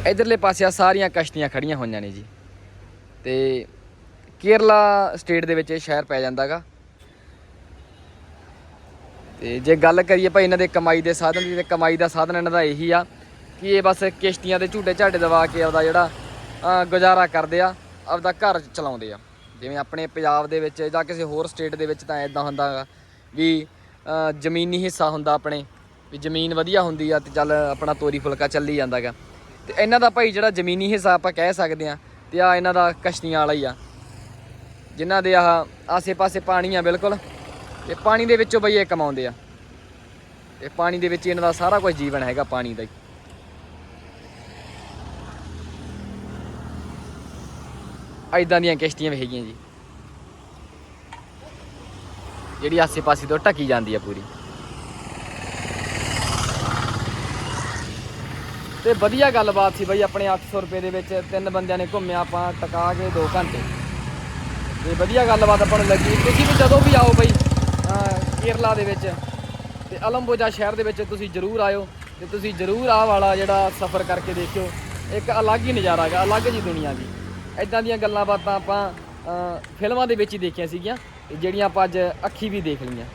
ਇਧਰਲੇ ਪਾਸੇ ਆ ਸਾਰੀਆਂ ਕਸ਼ਤੀਆਂ ਖੜੀਆਂ ਹੋਈਆਂ ਨੇ ਜੀ ਤੇ ਕੇਰਲਾ ਸਟੇਟ ਦੇ ਵਿੱਚ ਇਹ ਸ਼ਹਿਰ ਪੈ ਜਾਂਦਾਗਾ ਤੇ ਜੇ ਗੱਲ ਕਰੀਏ ਭਾਈ ਇਹਨਾਂ ਦੇ ਕਮਾਈ ਦੇ ਸਾਧਨ ਦੀ, ਤੇ ਕਮਾਈ ਦਾ ਸਾਧਨ ਇਹਨਾਂ ਦਾ ਇਹੀ ਆ ਕਿ ਇਹ ਬਸ ਕਿਸ਼ਤੀਆਂ ਦੇ ਝੂਟੇ ਝਾਟੇ ਦਵਾ ਕੇ ਆਪਦਾ ਜਿਹੜਾ ਗੁਜ਼ਾਰਾ ਕਰਦੇ ਆ, ਆਪਦਾ ਘਰ ਚਲਾਉਂਦੇ ਆ। ਜਿਵੇਂ ਆਪਣੇ ਪੰਜਾਬ ਦੇ ਵਿੱਚ ਜਾਂ ਕਿਸੇ ਹੋਰ ਸਟੇਟ ਦੇ ਵਿੱਚ ਤਾਂ ਇਦਾਂ ਹੁੰਦਾ ਗਾ ਵੀ ਜ਼ਮੀਨੀ ਹਿੱਸਾ ਹੁੰਦਾ ਆਪਣੇ, ਵੀ ਜ਼ਮੀਨ ਵਧੀਆ ਹੁੰਦੀ ਆ ਤੇ ਚੱਲ ਆਪਣਾ ਤੋਰੀ ਫੁਲਕਾ ਚੱਲੀ ਜਾਂਦਾਗਾ ਤੇ ਇਹਨਾਂ ਦਾ ਭਾਈ ਜਿਹੜਾ ਜ਼ਮੀਨੀ ਹਿੱਸਾ ਆਪਾਂ ਕਹਿ ਸਕਦੇ ਆ, ਤੇ ਆ ਇਹਨਾਂ ਦਾ ਕਸ਼ਤੀਆਂ ਵਾਲਾ ਹੀ ਆ। ਜਿਨ੍ਹਾਂ ਦੇ ਆਹ ਆਸੇ-ਪਾਸੇ ਪਾਣੀ ਆ ਬਿਲਕੁਲ। ਤੇ ਪਾਣੀ ਦੇ ਵਿੱਚੋਂ ਬਈ ਇਹ ਕਮਾਉਂਦੇ ਆ। ਤੇ ਪਾਣੀ ਦੇ ਵਿੱਚ ਇਹਨਾਂ ਦਾ ਸਾਰਾ ਕੁਝ ਜੀਵਨ ਹੈਗਾ ਪਾਣੀ ਦਾ ਹੀ। ਐਦਾਂ ਦੀਆਂ ਕਿਸ਼ਤੀਆਂ ਵੀ ਹੈਗੀਆਂ ਜੀ। ਜਿਹੜੀ ਆਸੇ-ਪਾਸੇ ਤੋਂ ਢਕੀ ਜਾਂਦੀ ਆ ਪੂਰੀ। ਤੇ ਵਧੀਆ ਗੱਲਬਾਤ ਸੀ ਬਈ ਆਪਣੇ 800 ਰੁਪਏ ਦੇ ਵਿੱਚ ਤਿੰਨ ਬੰਦਿਆਂ ਨੇ ਘੁੰਮਿਆ ਆਪਾਂ, ਟਕਾ ਕੇ 2 ਘੰਟੇ। ਤੇ ਵਧੀਆ ਗੱਲਬਾਤ ਆਪਾਂ ਨੂੰ ਲੱਗੀ। ਤੁਸੀਂ ਵੀ ਜਦੋਂ ਵੀ ਆਓ ਬਈ ਕੇਰਲਾ ਦੇ ਵਿੱਚ ਤੇ ਅਲੰਬੋਜਾ ਸ਼ਹਿਰ ਦੇ ਵਿੱਚ ਤੁਸੀਂ ਜ਼ਰੂਰ ਆਇਓ ਤੇ ਤੁਸੀਂ ਜ਼ਰੂਰ ਆਹ ਵਾਲਾ ਜਿਹੜਾ ਸਫ਼ਰ ਕਰਕੇ ਦੇਖਿਓ। ਇੱਕ ਅਲੱਗ ਹੀ ਨਜ਼ਾਰਾ ਹੈਗਾ, ਅਲੱਗ ਜੀ ਦੁਨੀਆ ਦੀ ਐਦਾਂ ਦੀਆਂ ਗੱਲਾਂ ਬਾਤਾਂ ਆਪਾਂ ਫਿਲਮਾਂ ਦੇ ਵਿੱਚ ਹੀ ਦੇਖੀਆਂ ਸੀਗੀਆਂ ਜਿਹੜੀਆਂ ਆਪਾਂ ਅੱਜ ਅੱਖੀ ਵੀ ਦੇਖ ਲਈਆਂ।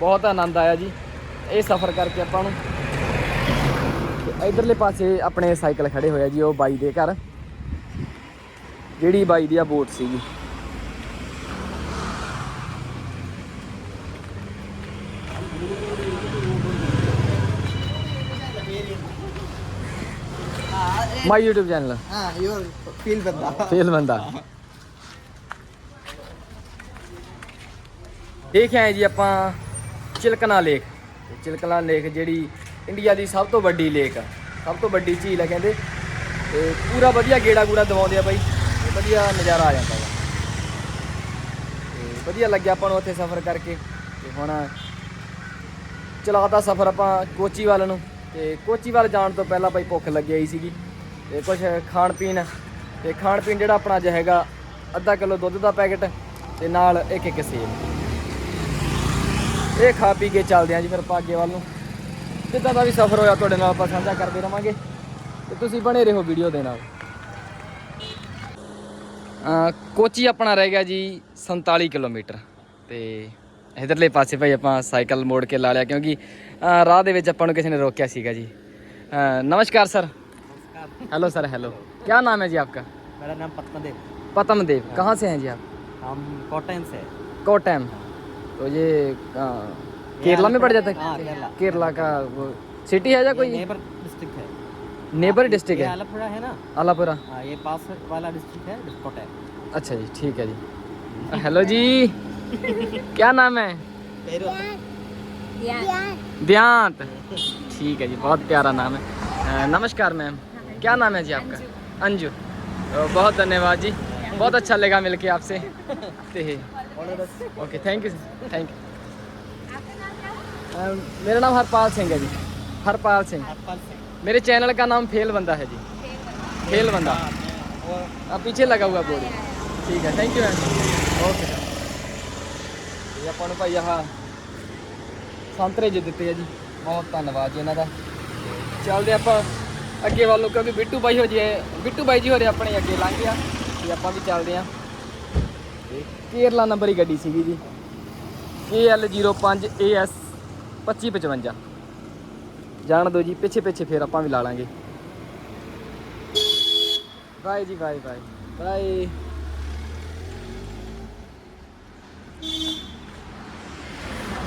ਬਹੁਤ ਆਨੰਦ ਆਇਆ ਜੀ ਇਹ ਸਫ਼ਰ ਕਰਕੇ ਆਪਾਂ ਨੂੰ। ਤੇ ਇਧਰਲੇ ਪਾਸੇ ਆਪਣੇ ਸਾਈਕਲ ਖੜੇ ਹੋਇਆ ਜੀ, ਉਹ ਬਾਈ ਦੇ ਘਰ। ਜਿਹੜੀ ਬਾਈ ਦੀ ਆ ਬੋਟ ਸੀਗੀ। ਮਾਈ YouTube ਚੈਨਲ ਹਾਂ ਯੂਰ ਫੀਲ ਬੰਦਾ ਫੀਲ ਬੰਦਾ ਦੇਖ ਜੀ ਆਪਾਂ ਚਿਲਕਨਾ ਲੇਕ। ਚਿਲਕਨਾ ਲੇਕ ਜਿਹੜੀ ਇੰਡੀਆ ਦੀ ਸਭ ਤੋਂ ਵੱਡੀ ਲੇਕ ਆ। ਸਭ ਤੋਂ ਵੱਡੀ ਝੀਲ ਆ ਕਹਿੰਦੇ। ਤੇ ਪੂਰਾ ਵਧੀਆ ਗੇੜਾ ਗੂੜਾ ਦਵਾਉਂਦੇ ਆ ਬਾਈ। ਵਧੀਆ ਨਜ਼ਾਰਾ ਆ ਜਾਂਦਾ ਹੈ ਵਧੀਆ ਲੱਗਿਆ ਆਪਾਂ ਨੂੰ ਉੱਥੇ ਸਫ਼ਰ ਕਰਕੇ। ਤੇ ਹੁਣ ਚਲਾਤਾ ਸਫ਼ਰ ਆਪਾਂ ਕੋਚੀ ਵੱਲ ਨੂੰ। ਤੇ ਕੋਚੀ ਵੱਲ ਜਾਣ ਤੋਂ ਪਹਿਲਾਂ ਬਾਈ ਭੁੱਖ ਲੱਗੀ ਆਈ ਸੀਗੀ। ਤੇ ਕੁਝ ਖਾਣ ਪੀਣ। ਤੇ ਖਾਣ ਪੀਣ ਜਿਹੜਾ ਆਪਣਾ ਅੱਜ ਹੈਗਾ, ਅੱਧਾ ਕਿਲੋ ਦੁੱਧ ਦਾ ਪੈਕਟ ਤੇ ਨਾਲ ਇੱਕ ਇੱਕ ਸੇਬ। ਇਹ ਖਾ ਪੀ ਕੇ ਚੱਲਦੇ ਆਂ ਜੀ ਫਿਰ ਆਪਾਂ ਅੱਗੇ ਵੱਲ ਨੂੰ। ਜਿੱਦਾਂ ਦਾ ਵੀ ਸਫ਼ਰ ਹੋਇਆ ਤੁਹਾਡੇ ਨਾਲ ਆਪਾਂ ਸਾਂਝਾ ਕਰਦੇ ਰਵਾਂਗੇ। ਤੇ ਤੁਸੀਂ ਬਣੇ ਰਹੋ ਵੀਡੀਓ ਦੇ ਨਾਲ। ਕੋਚੀ ਆਪਣਾ ਰਹਿ ਗਿਆ ਜੀ 47 ਕਿਲੋਮੀਟਰ। ਤੇ ਇਧਰਲੇ ਪਾਸੇ ਭਾਈ ਆਪਾਂ ਸਾਈਕਲ ਮੋੜ ਕੇ ਲਾ ਲਿਆ ਕਿਉਂਕਿ ਰਾਹ ਦੇ ਵਿੱਚ ਆਪਾਂ ਨੂੰ ਕਿਸੇ ਨੇ ਰੋਕਿਆ ਸੀਗਾ ਜੀ। ਨਮਸਕਾਰ ਸਰ। हेलो सर हेलो क्या नाम है जी आपका? मेरा नाम पद्मदेव। पतम देव कहाँ से हैं जी आप? हम कोटन से। कोटैम तो ये केरला में पड़ जाता है? हाँ, केरला। केरला का वो सिटी है या कोई? नेबर डिस्ट्रिक्ट है। नेबर डिस्ट्रिक्ट है? आलमपुरा है ना? आलापुरा। हाँ, ये पास वाला डिस्ट्रिक्ट है कोटन। अच्छा जी ठीक है जी। हेलो जी। क्या नाम है? दियांत ठीक है जी बहुत प्यारा नाम है। नमस्कार मैम क्या नाम है जी आपका अंजू तो बहुत धन्यवाद जी बहुत अच्छा लगा मिलके आपसे ते okay thank you thank you अ, मेरा नाम हरपाल सिंह है जी हरपाल सिंह मेरे चैनल का नाम फेल बंदा है जी फेल बंदा अब पीछे लगा हुआ बोर्ड ठीक है थैंक यू मैम ਓਕੇ ਇਹ ਆਪਾਂ ਨੂੰ ਭਾਈ ਆਹ ਸੰਤਰੇ ਜੇ ਦਿੱਤੇ ਆ ਜੀ ਬਹੁਤ ਧੰਨਵਾਦ ਜੀ ਇਹਨਾਂ ਦਾ ਚੱਲਦੇ ਆਪਾਂ ਅੱਗੇ ਵੱਲ ਨੂੰ, ਕਿਉਂਕਿ ਬਿੱਟੂ ਬਾਈ ਹੋ ਜੇ, ਬਿੱਟੂ ਬਾਈ ਜੀ ਹੋਰੇ ਆਪਣੇ ਅੱਗੇ ਲੰਘ ਗਿਆ। ਤੇ ਆਪਾਂ ਵੀ ਚੱਲਦੇ ਆ ਤੇ ਕੇਰਲਾ ਨੰਬਰ ਹੀ ਗੱਡੀ ਸੀਗੀ ਜੀ। KL05 AS 2555 ਜਾਣ ਦਿਓ ਜੀ, ਪਿੱਛੇ ਪਿੱਛੇ ਫੇਰ ਆਪਾਂ ਵੀ ਲਾ ਲਾਂਗੇ। ਬਾਏ ਜੀ, ਬਾਏ ਬਾਏ ਬਾਏ।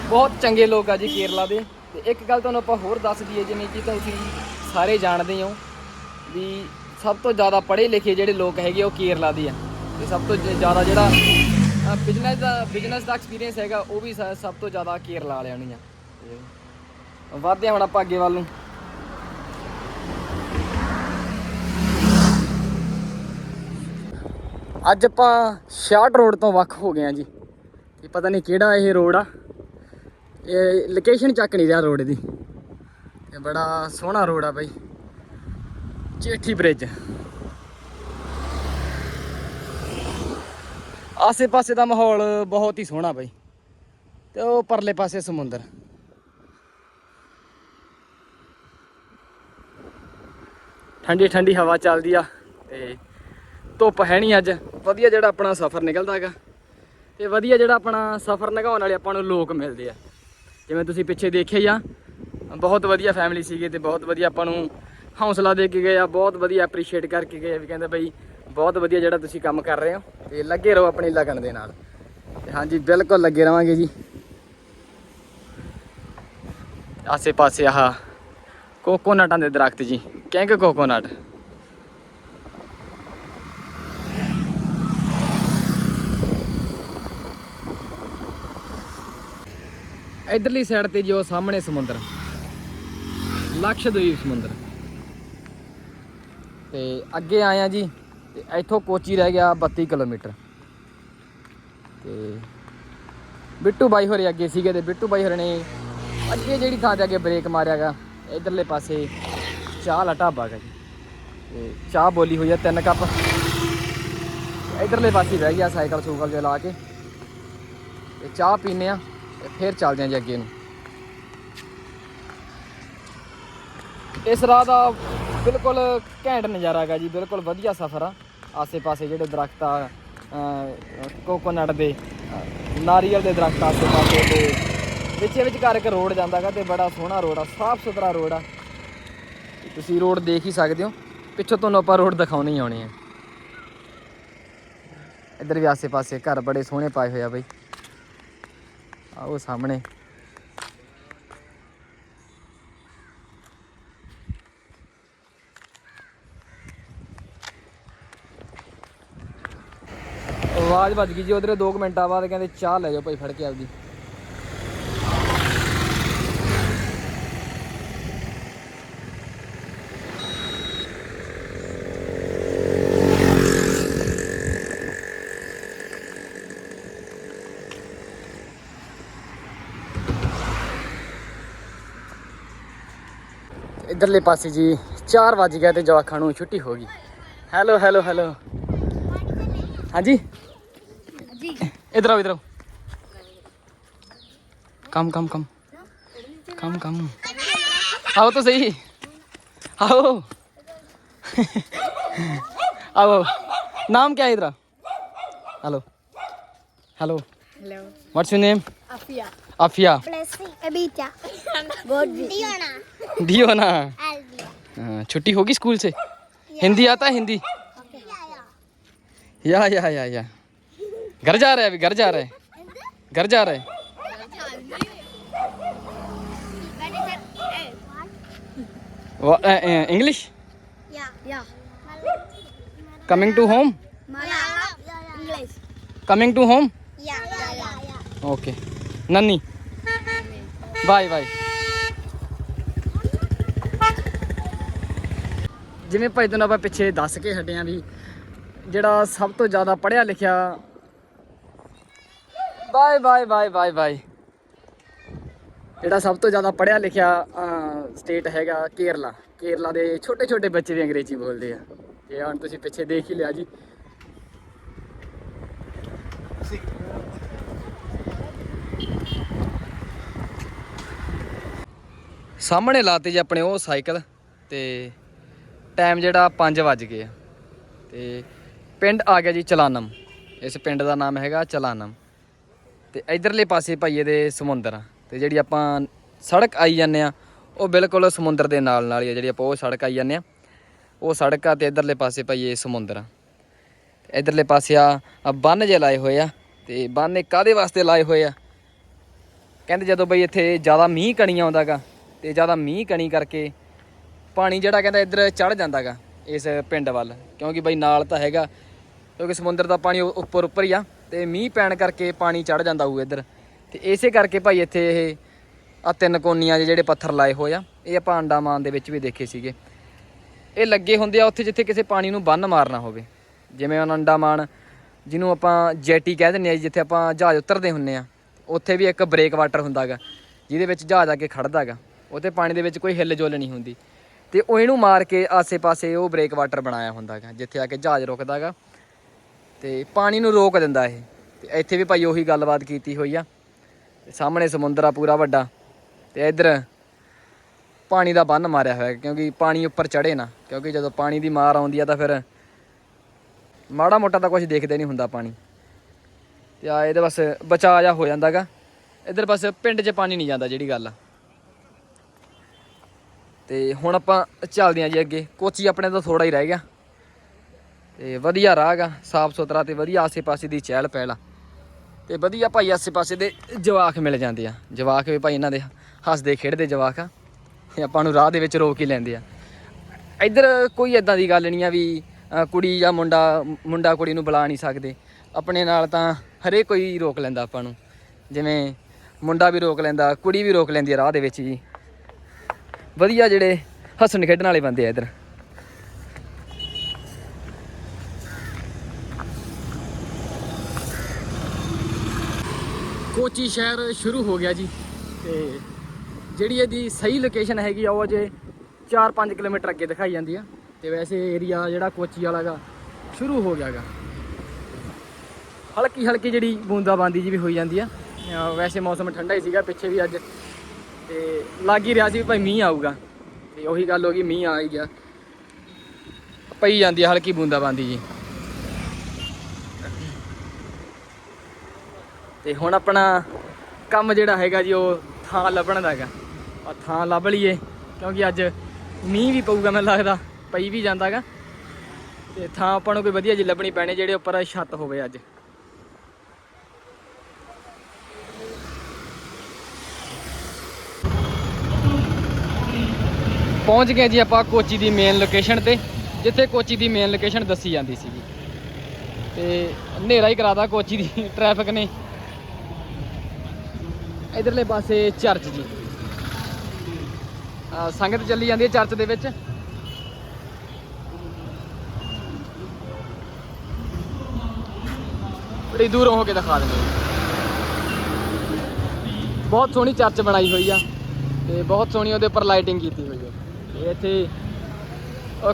ਬਹੁਤ ਚੰਗੇ ਲੋਕ ਆ ਜੀ ਕੇਰਲਾ ਦੇ। ਤੇ ਇੱਕ ਗੱਲ ਤੁਹਾਨੂੰ ਆਪਾਂ ਹੋਰ ਦੱਸ ਦਈਏ, ਜਿਵੇਂ ਕਿ ਤੁਸੀਂ ਸਾਰੇ ਜਾਣਦੇ ਹੋ ਵੀ ਸਭ ਤੋਂ ਜ਼ਿਆਦਾ ਪੜ੍ਹੇ ਲਿਖੇ ਜਿਹੜੇ ਲੋਕ ਹੈਗੇ ਉਹ ਕੇਰਲਾ ਦੇ ਆ। ਤੇ ਸਭ ਤੋਂ ਜ਼ਿਆਦਾ ਜਿਹੜਾ ਬਿਜ਼ਨਸ ਦਾ ਬਿਜ਼ਨਸ ਦਾ ਐਕਸਪੀਰੀਅੰਸ ਹੈਗਾ, ਉਹ ਵੀ ਸਭ ਤੋਂ ਜ਼ਿਆਦਾ ਕੇਰਲਾ ਵਾਲਿਆਂ ਨੂੰ ਆ। ਤੇ ਵੱਧਦੇ ਹਾਂ ਹੁਣ ਆਪਾਂ ਅੱਗੇ ਵੱਲ ਨੂੰ। ਅੱਜ ਆਪਾਂ ਸ਼ਾਰਟ ਰੋਡ ਤੋਂ ਵੱਖ ਹੋ ਗਏ ਆ ਜੀ। ਇਹ ਪਤਾ ਨਹੀਂ ਕਿਹੜਾ ਇਹ ਰੋਡ ਆ। ਇਹ ਲੋਕੇਸ਼ਨ ਚੱਕ ਨਹੀਂ ਰਿਹਾ ਰੋਡ ਦੀ। ਇਹ ਬੜਾ ਸੋਹਣਾ ਰੋਡ ਆ ਬਾਈ। ਚੇਠੀ ਬ੍ਰਿਜ ਆਸੇ ਪਾਸੇ ਦਾ ਮਾਹੌਲ ਬਹੁਤ ਹੀ ਸੋਹਣਾ ਬਾਈ। ਤੇ ਉਹ ਪਰਲੇ ਪਾਸੇ ਸਮੁੰਦਰ। ਠੰਡੀ ਠੰਡੀ ਹਵਾ ਚੱਲਦੀ ਆ ਤੇ ਧੁੱਪ ਹੈ ਨਹੀਂ ਅੱਜ। ਵਧੀਆ ਜਿਹੜਾ ਆਪਣਾ ਸਫ਼ਰ ਨਿਕਲਦਾ ਹੈਗਾ। ਤੇ ਵਧੀਆ ਜਿਹੜਾ ਆਪਣਾ ਸਫ਼ਰ ਨਿਗਾਉਣ ਵਾਲੇ ਆਪਾਂ ਨੂੰ ਲੋਕ ਮਿਲਦੇ ਆ। ਜਿਵੇਂ ਤੁਸੀਂ ਪਿੱਛੇ ਦੇਖਿਆ ਹੀ ਆ ਬਹੁਤ ਵਧੀਆ ਫੈਮਿਲੀ ਸੀਗੇ ਤੇ ਬਹੁਤ ਵਧੀਆ ਆਪਾਂ ਨੂੰ ਹੌਸਲਾ ਦੇ ਕੇ ਗਏ ਆ, ਬਹੁਤ ਵਧੀਆ ਐਪਰੀਸ਼ੀਏਟ ਕਰਕੇ ਗਏ ਵੀ ਕਹਿੰਦਾ ਬਈ ਬਹੁਤ ਵਧੀਆ ਜਿਹੜਾ ਤੁਸੀਂ ਕੰਮ ਕਰ ਰਹੇ ਹੋ ਤੇ ਲੱਗੇ ਰਹੋ ਆਪਣੀ ਲਗਨ ਦੇ ਨਾਲ। ਤੇ ਹਾਂਜੀ, ਬਿਲਕੁਲ ਲੱਗੇ ਰਵਾਂਗੇ ਜੀ। ਆਸੇ ਪਾਸੇ ਆਹ ਕੋਕੋਨਟਾਂ ਦੇ ਦਰਖਤ ਜੀ। ਕਹਿੰਗੇ ਕੋਕੋਨਟ ਇਧਰਲੀ ਸਾਈਡ ਤੇ ਜੋ ਸਾਹਮਣੇ ਸਮੁੰਦਰ। ਲਕਸ਼ਦਵੀਪ ਸਮੁੰਦਰ। ਤੇ ਅੱਗੇ ਆਏ ਆ ਜੀ, ਤੇ ਇੱਥੋਂ ਕੋਚੀ ਰਹਿ ਗਿਆ 32 ਕਿਲੋਮੀਟਰ। ਤੇ ਬਿੱਟੂ ਬਾਈ ਹੋਰੇ ਅੱਗੇ ਸੀਗੇ ਤੇ ਬਿੱਟੂ ਬਾਈ ਹੋਰੇ ਨੇ ਅੱਗੇ ਜਿਹੜੀ ਥਾਂ ਤੇ ਅੱਗੇ ਬ੍ਰੇਕ ਮਾਰਿਆਗਾ ਇਧਰਲੇ ਪਾਸੇ ਚਾਹ ਵਾਲਾ ਢਾਬਾ ਗਾ ਜੀ। ਤੇ ਚਾਹ ਬੋਲੀ ਹੋਈ ਆ ਤਿੰਨ ਕੱਪ। ਇਧਰਲੇ ਪਾਸੇ ਬਹਿ ਗਿਆ ਸਾਈਕਲ ਸੂਕਲ ਜਿਹਾ ਲਾ ਕੇ। ਤੇ ਚਾਹ ਪੀਨੇ ਆ। ਤੇ ਫਿਰ ਚੱਲਦੇ ਆ ਜੀ ਅੱਗੇ ਨੂੰ। ਇਸ ਰਾਹ ਦਾ ਬਿਲਕੁਲ ਘੈਂਟ ਨਜ਼ਾਰਾ ਹੈਗਾ ਜੀ, ਬਿਲਕੁਲ ਵਧੀਆ ਸਫ਼ਰ ਆ। ਆਸੇ-ਪਾਸੇ ਜਿਹੜੇ ਦਰਖਤ ਆ ਕੋਕੋਨਟ ਦੇ ਨਾਰੀਅਲ ਦੇ ਦਰਖਤ ਆਸੇ ਪਾਸੇ ਤੇ ਵਿੱਚੇ ਘਰ ਇੱਕ ਰੋਡ ਜਾਂਦਾ ਜਾਂਦਾਗਾ ਤੇ ਬੜਾ ਸੋਹਣਾ ਰੋਡ ਆ ਸਾਫ਼ ਸੁਥਰਾ ਰੋਡ ਆ। ਤੁਸੀਂ ਰੋਡ ਦੇਖ ਹੀ ਸਕਦੇ ਹੋ, ਪਿੱਛੋਂ ਤੁਹਾਨੂੰ ਆਪਾਂ ਰੋਡ ਦਿਖਾਉਣੇ ਹੀ ਆਉਣੇ ਆ। ਇੱਧਰ ਵੀ ਆਸੇ-ਪਾਸੇ ਘਰ ਬੜੇ ਸੋਹਣੇ ਪਾਏ ਹੋਏ ਆ ਬਈ। ਆਓ ਸਾਹਮਣੇ। ਆਵਾਜ਼ ਵੱਜ ਗਈ ਜੀ, ਉਧਰੇ 2 ਮਿੰਟਾਂ ਬਾਅਦ ਕਹਿੰਦੇ ਚਾਹ ਲੈ ਜਾਓ ਭਾਈ ਫੜ ਕੇ ਆਪਦੀ। ਇਧਰਲੇ ਪਾਸੇ ਜੀ 4 ਵੱਜ ਗਿਆ ਤੇ ਜਵਾਖਾਂ ਨੂੰ ਛੁੱਟੀ ਹੋ ਗਈ ਹੈਲੋ ਹੈਲੋ ਹੈਲੋ ਹਾਂਜੀ जी इधर आओ इधर आओ कम कम कम कम कम आओ तो सही आओ आओ नाम क्या है इधर hello hello hello what's your name Afiya Aafiya Afiya Abita Diona छुट्टी होगी स्कूल से? हिंदी आता है हिंदी? या या या या। घर जा रहे अभी घर जा रहे घर जा रहे English coming to home coming to home okay नन्नी bye bye. ਜਿਵੇਂ ਭਾਈ ਤੁਹਾਨੂੰ ਆਪਾਂ ਪਿੱਛੇ ਦੱਸ ਕੇ ਹਟੇ ਵੀ ਜਿਹੜਾ ਸਭ ਤੋਂ ਜ਼ਿਆਦਾ ਪੜ੍ਹਿਆ ਲਿਖਿਆ bye bye bye bye bye. ਜਿਹੜਾ ਸਭ ਤੋਂ ਜ਼ਿਆਦਾ ਪੜ੍ਹਿਆ ਲਿਖਿਆ ਸਟੇਟ ਹੈਗਾ ਕੇਰਲਾ। ਕੇਰਲਾ ਦੇ ਛੋਟੇ ਛੋਟੇ ਬੱਚੇ ਵੀ ਅੰਗਰੇਜ਼ੀ ਬੋਲਦੇ ਆ। ਇਹ ਹੁਣ ਤੁਸੀਂ ਪਿੱਛੇ ਦੇਖ ਹੀ ਲਿਆ ਜੀ। ਸਾਹਮਣੇ ਲਾਤੇ ਜੀ ਆਪਣੇ ਉਹ ਸਾਈਕਲ ਤੇ ਟਾਈਮ ਜਿਹੜਾ 5 ਵੱਜ ਗਏ ਆ। ਤੇ ਪਿੰਡ ਆ ਗਿਆ ਜੀ ਚਲਾਨਮ। ਇਸ ਪਿੰਡ ਦਾ ਨਾਮ ਹੈਗਾ ਚਲਾਨਮ। ਤੇ ਇਧਰਲੇ ਪਾਸੇ ਭਾਈਏ ਦੇ ਸਮੁੰਦਰ ਆ। ਤੇ ਜਿਹੜੀ ਆਪਾਂ ਸੜਕ ਆਈ ਜਾਂਦੇ ਆ, ਉਹ ਬਿਲਕੁਲ ਸਮੁੰਦਰ ਦੇ ਨਾਲ ਨਾਲ ਹੀ ਆ। ਜਿਹੜੀ ਆਪਾਂ ਉਹ ਸੜਕ ਆਈ ਜਾਂਦੇ ਆ, ਉਹ ਸੜਕ ਆ ਤੇ ਇਧਰਲੇ ਪਾਸੇ ਭਾਈਏ ਸਮੁੰਦਰ ਆ। ਤੇ ਇਧਰਲੇ ਪਾਸੇ ਆ ਆ ਬੰਨ ਜੇ ਲਾਏ ਹੋਏ ਆ। ਤੇ ਬੰਨ ਇਹ ਕਾਦੇ ਵਾਸਤੇ ਲਾਏ ਹੋਏ ਆ? ਕਹਿੰਦੇ ਜਦੋਂ ਬਈ ਇੱਥੇ ਜ਼ਿਆਦਾ ਮੀਂਹ ਕਣੀ ਆਉਂਦਾਗਾ ਤੇ ਜ਼ਿਆਦਾ ਮੀਂਹ ਕਣੀ ਕਰਕੇ ਪਾਣੀ ਜਿਹੜਾ ਕਹਿੰਦਾ ਇੱਧਰ ਚੜ ਜਾਂਦਾਗਾ ਇਸ ਪਿੰਡ ਵੱਲ ਕਿਉਂਕਿ ਬਈ ਨਾਲ ਤਾਂ ਹੈਗਾ ਕਿਉਂਕਿ ਸਮੁੰਦਰ ਦਾ ਪਾਣੀ ਉੱਪਰ ਉੱਪਰ ਹੀ ਆ ਤੇ ਮੀਂਹ ਪੈਣ ਕਰਕੇ ਪਾਣੀ ਚੜ ਜਾਂਦਾ ਹੋਊ ਇੱਧਰ। ਤੇ ਇਸੇ ਕਰਕੇ ਭਾਈ ਇੱਥੇ ਇਹ ਆ ਤਿੰਨ ਕੋਨੀਆਂ ਜਿਹੇ ਜਿਹੜੇ ਪੱਥਰ ਲਾਏ ਹੋਏ ਆ ਇਹ ਆਪਾਂ ਅੰਡਾਮਾਨ ਦੇ ਵਿੱਚ ਵੀ ਦੇਖੇ ਸੀਗੇ। ਇਹ ਲੱਗੇ ਹੁੰਦੇ ਆ ਉੱਥੇ ਜਿੱਥੇ ਕਿਸੇ ਪਾਣੀ ਨੂੰ ਬੰਨ ਮਾਰਨਾ ਹੋਵੇ। ਜਿਵੇਂ ਹੁਣ ਅੰਡਾਮਾਨ ਜਿਹਨੂੰ ਆਪਾਂ ਜੈਟੀ ਕਹਿ ਦਿੰਦੇ ਆ ਜੀ, ਜਿੱਥੇ ਆਪਾਂ ਜਹਾਜ਼ ਉਤਰਦੇ ਹੁੰਨੇ ਆ ਉੱਥੇ ਵੀ ਇੱਕ ਬ੍ਰੇਕ ਵਾਟਰ ਹੁੰਦਾਗਾ ਜਿਹਦੇ ਵਿੱਚ ਜਹਾਜ਼ ਆ ਕੇ ਖੜਦਾਗਾ ਉੱਥੇ ਪਾਣੀ ਦੇ ਵਿੱਚ ਕੋਈ ਹਿੱਲ ਜੁਲ ਨਹੀਂ ਹੁੰਦੀ। ਤੇ ਉਹ ਇਹਨੂੰ ਮਾਰ ਕੇ ਆਸੇ-ਪਾਸੇ ਉਹ ਬ੍ਰੇਕ ਵਾਟਰ ਬਣਾਇਆ ਹੁੰਦਾਗਾ, ਜਿੱਥੇ ਆ ਕੇ ਜਹਾਜ਼ ਰੁਕਦਾਗਾ। ਤੇ ਪਾਣੀ ਨੂੰ ਰੋਕ ਦਿੰਦਾ ਇਹ। ਤੇ ਇੱਥੇ ਵੀ ਭਾਈ ਉਹੀ ਗੱਲਬਾਤ ਕੀਤੀ ਹੋਈ ਆ। ਸਾਹਮਣੇ ਸਮੁੰਦਰ ਆ, ਪੂਰਾ ਵੱਡਾ। ਤੇ ਇੱਧਰ ਪਾਣੀ ਦਾ ਬੰਨ ਮਾਰਿਆ ਹੋਇਆ, ਕਿਉਂਕਿ ਪਾਣੀ ਉੱਪਰ ਚੜੇ ਨਾ। ਕਿਉਂਕਿ ਜਦੋਂ ਪਾਣੀ ਦੀ ਮਾਰ ਆਉਂਦੀ ਆ ਤਾਂ ਫਿਰ ਮਾੜਾ ਮੋਟਾ ਤਾਂ ਕੁਝ ਦੇਖਦੇ ਨਹੀਂ ਹੁੰਦਾ ਪਾਣੀ। ਤੇ ਆ ਇਹਦੇ ਬਸ ਬਚਾ ਜਾ ਹੋ ਜਾਂਦਾਗਾ। ਇੱਧਰ ਬਸ ਪਿੰਡ 'ਚ ਪਾਣੀ ਨਹੀਂ ਜਾਂਦਾ ਜਿਹੜੀ ਗੱਲ ਆ। ਤੇ ਹੁਣ ਆਪਾਂ ਚੱਲਦੇ ਆਂ ਜੀ ਅੱਗੇ। ਕੋਚੀ ਆਪਣੇ ਤੋਂ ਥੋੜਾ ਹੀ ਰਹਿ ਗਿਆ। ਤੇ ਵਧੀਆ ਰਾਹ ਗਾ ਸਾਫ਼ ਸੁਥਰਾ ਤੇ ਵਧੀਆ ਆਸੇ-ਪਾਸੇ ਦੀ ਚਹਿਲ ਪਹਿਲ ਆ। ਤੇ ਵਧੀਆ ਭਾਈ ਆਸੇ-ਪਾਸੇ ਦੇ ਜਵਾਕ ਮਿਲ ਜਾਂਦੇ ਆ। ਜਵਾਕ ਵੀ ਭਾਈ ਇਹਨਾਂ ਦੇ ਹੱਸਦੇ, ਖੇਡਦੇ ਜਵਾਕ ਆ। ਇਹ ਆਪਾਂ ਨੂੰ ਰਾਹ ਦੇ ਵਿੱਚ ਰੋਕ ਹੀ ਲੈਂਦੇ ਆ। ਇੱਧਰ ਕੋਈ ਇਦਾਂ ਦੀ ਗੱਲ ਨਹੀਂ ਆ ਵੀ ਕੁੜੀ ਜਾਂ ਮੁੰਡਾ ਮੁੰਡਾ ਕੁੜੀ ਨੂੰ ਬੁਲਾ ਨਹੀਂ ਸਕਦੇ। ਆਪਣੇ ਨਾਲ ਤਾਂ ਹਰੇਕ ਕੋਈ ਰੋਕ ਲੈਂਦਾ ਆਪਾਂ ਨੂੰ। ਜਿਵੇਂ ਮੁੰਡਾ ਵੀ ਰੋਕ ਲੈਂਦਾ, ਕੁੜੀ ਵੀ ਰੋਕ ਲੈਂਦੀ ਆ ਰਾਹ ਦੇ ਵਿੱਚ ਜੀ। ਵਧੀਆ ਜਿਹੜੇ ਹੱਸਣ ਖੇਡਣ ਵਾਲੇ ਬੰਦੇ ਆ ਇੱਧਰ। ਕੋਚੀ ਸ਼ਹਿਰ ਸ਼ੁਰੂ ਹੋ ਗਿਆ ਜੀ। ਤੇ ਜਿਹੜੀ ਇਹਦੀ ਸਹੀ ਲੋਕੇਸ਼ਨ ਹੈਗੀ ਆ, ਉਹ ਅਜੇ 4-5 ਕਿਲੋਮੀਟਰ ਅੱਗੇ ਦਿਖਾਈ ਜਾਂਦੀ ਆ। ਤੇ ਵੈਸੇ ਏਰੀਆ ਜਿਹੜਾ ਕੋਚੀ ਵਾਲਾ ਗਾ ਸ਼ੁਰੂ ਹੋ ਗਿਆਗਾ। ਹਲਕੀ ਹਲਕੀ ਜਿਹੜੀ ਬੂੰਦਾਬਾਂਦੀ ਜੀ ਵੀ ਹੋਈ ਜਾਂਦੀ ਆ। ਵੈਸੇ ਮੌਸਮ ਠੰਡਾ ਹੀ ਸੀਗਾ, ਪਿੱਛੇ ਵੀ ਅੱਜ ਤੇ ਲੱਗ ਹੀ ਰਿਹਾ ਸੀ ਵੀ ਭਾਈ ਮੀਂਹ ਆਊਗਾ। ਤੇ ਉਹੀ ਗੱਲ ਹੋ ਗਈ, ਮੀਂਹ ਆ ਹੀ ਗਿਆ। ਪਈ ਜਾਂਦੀ ਆ, ਹਲਕੀ ਬੂੰਦਾਬਾਂਦੀ ਜੀ। ਤੇ ਹੁਣ ਆਪਣਾ ਕੰਮ ਜਿਹੜਾ ਹੈਗਾ ਜੀ, ਉਹ ਥਾਂ ਲੱਭਣ ਦਾ ਹੈਗਾ। ਆ ਥਾਂ ਲੱਭ ਲਈਏ, ਕਿਉਂਕਿ ਅੱਜ ਮੀਂਹ ਵੀ ਪਊਗਾ ਮੈਨੂੰ ਲੱਗਦਾ, ਪਈ ਵੀ ਜਾਂਦਾਗਾ। ਤੇ ਥਾਂ ਆਪਾਂ ਨੂੰ ਕੋਈ ਵਧੀਆ ਜੀ ਲੱਭਣੀ ਪੈਣੀ, ਜਿਹੜੇ ਉੱਪਰ ਛੱਤ ਹੋਵੇ ਅੱਜ। ਪਹੁੰਚ ਗਏ ਜੀ ਆਪਾਂ ਕੋਚੀ ਦੀ ਮੇਨ ਲੋਕੇਸ਼ਨ ਤੇ, ਜਿੱਥੇ ਕੋਚੀ ਦੀ ਮੇਨ ਲੋਕੇਸ਼ਨ ਦੱਸੀ ਜਾਂਦੀ ਸੀਗੀ। ਤੇ ਹਨੇਰਾ ਹੀ ਕਰਾਦਾ ਕੋਚੀ ਦੀ ਟ੍ਰੈਫਿਕ ਨੇ। ਇਧਰਲੇ ਪਾਸੇ ਚਰਚ ਜੀ। ਸੰਗਤ ਚੱਲੀ ਜਾਂਦੀ ਹੈ ਚਰਚ ਦੇ ਵਿੱਚ। ਬੜੀ ਦੂਰੋਂ ਹੋ ਕੇ ਦਿਖਾ ਦਿੰਦੇ ਬਹੁਤ ਸੋਹਣੀ ਚਰਚ ਬਣਾਈ ਹੋਈ ਆ ਤੇ ਬਹੁਤ ਸੋਹਣੀ ਉਹਦੇ ਉੱਪਰ ਲਾਈਟਿੰਗ ਕੀਤੀ ਹੋਈ ਹੈ ਇੱਥੇ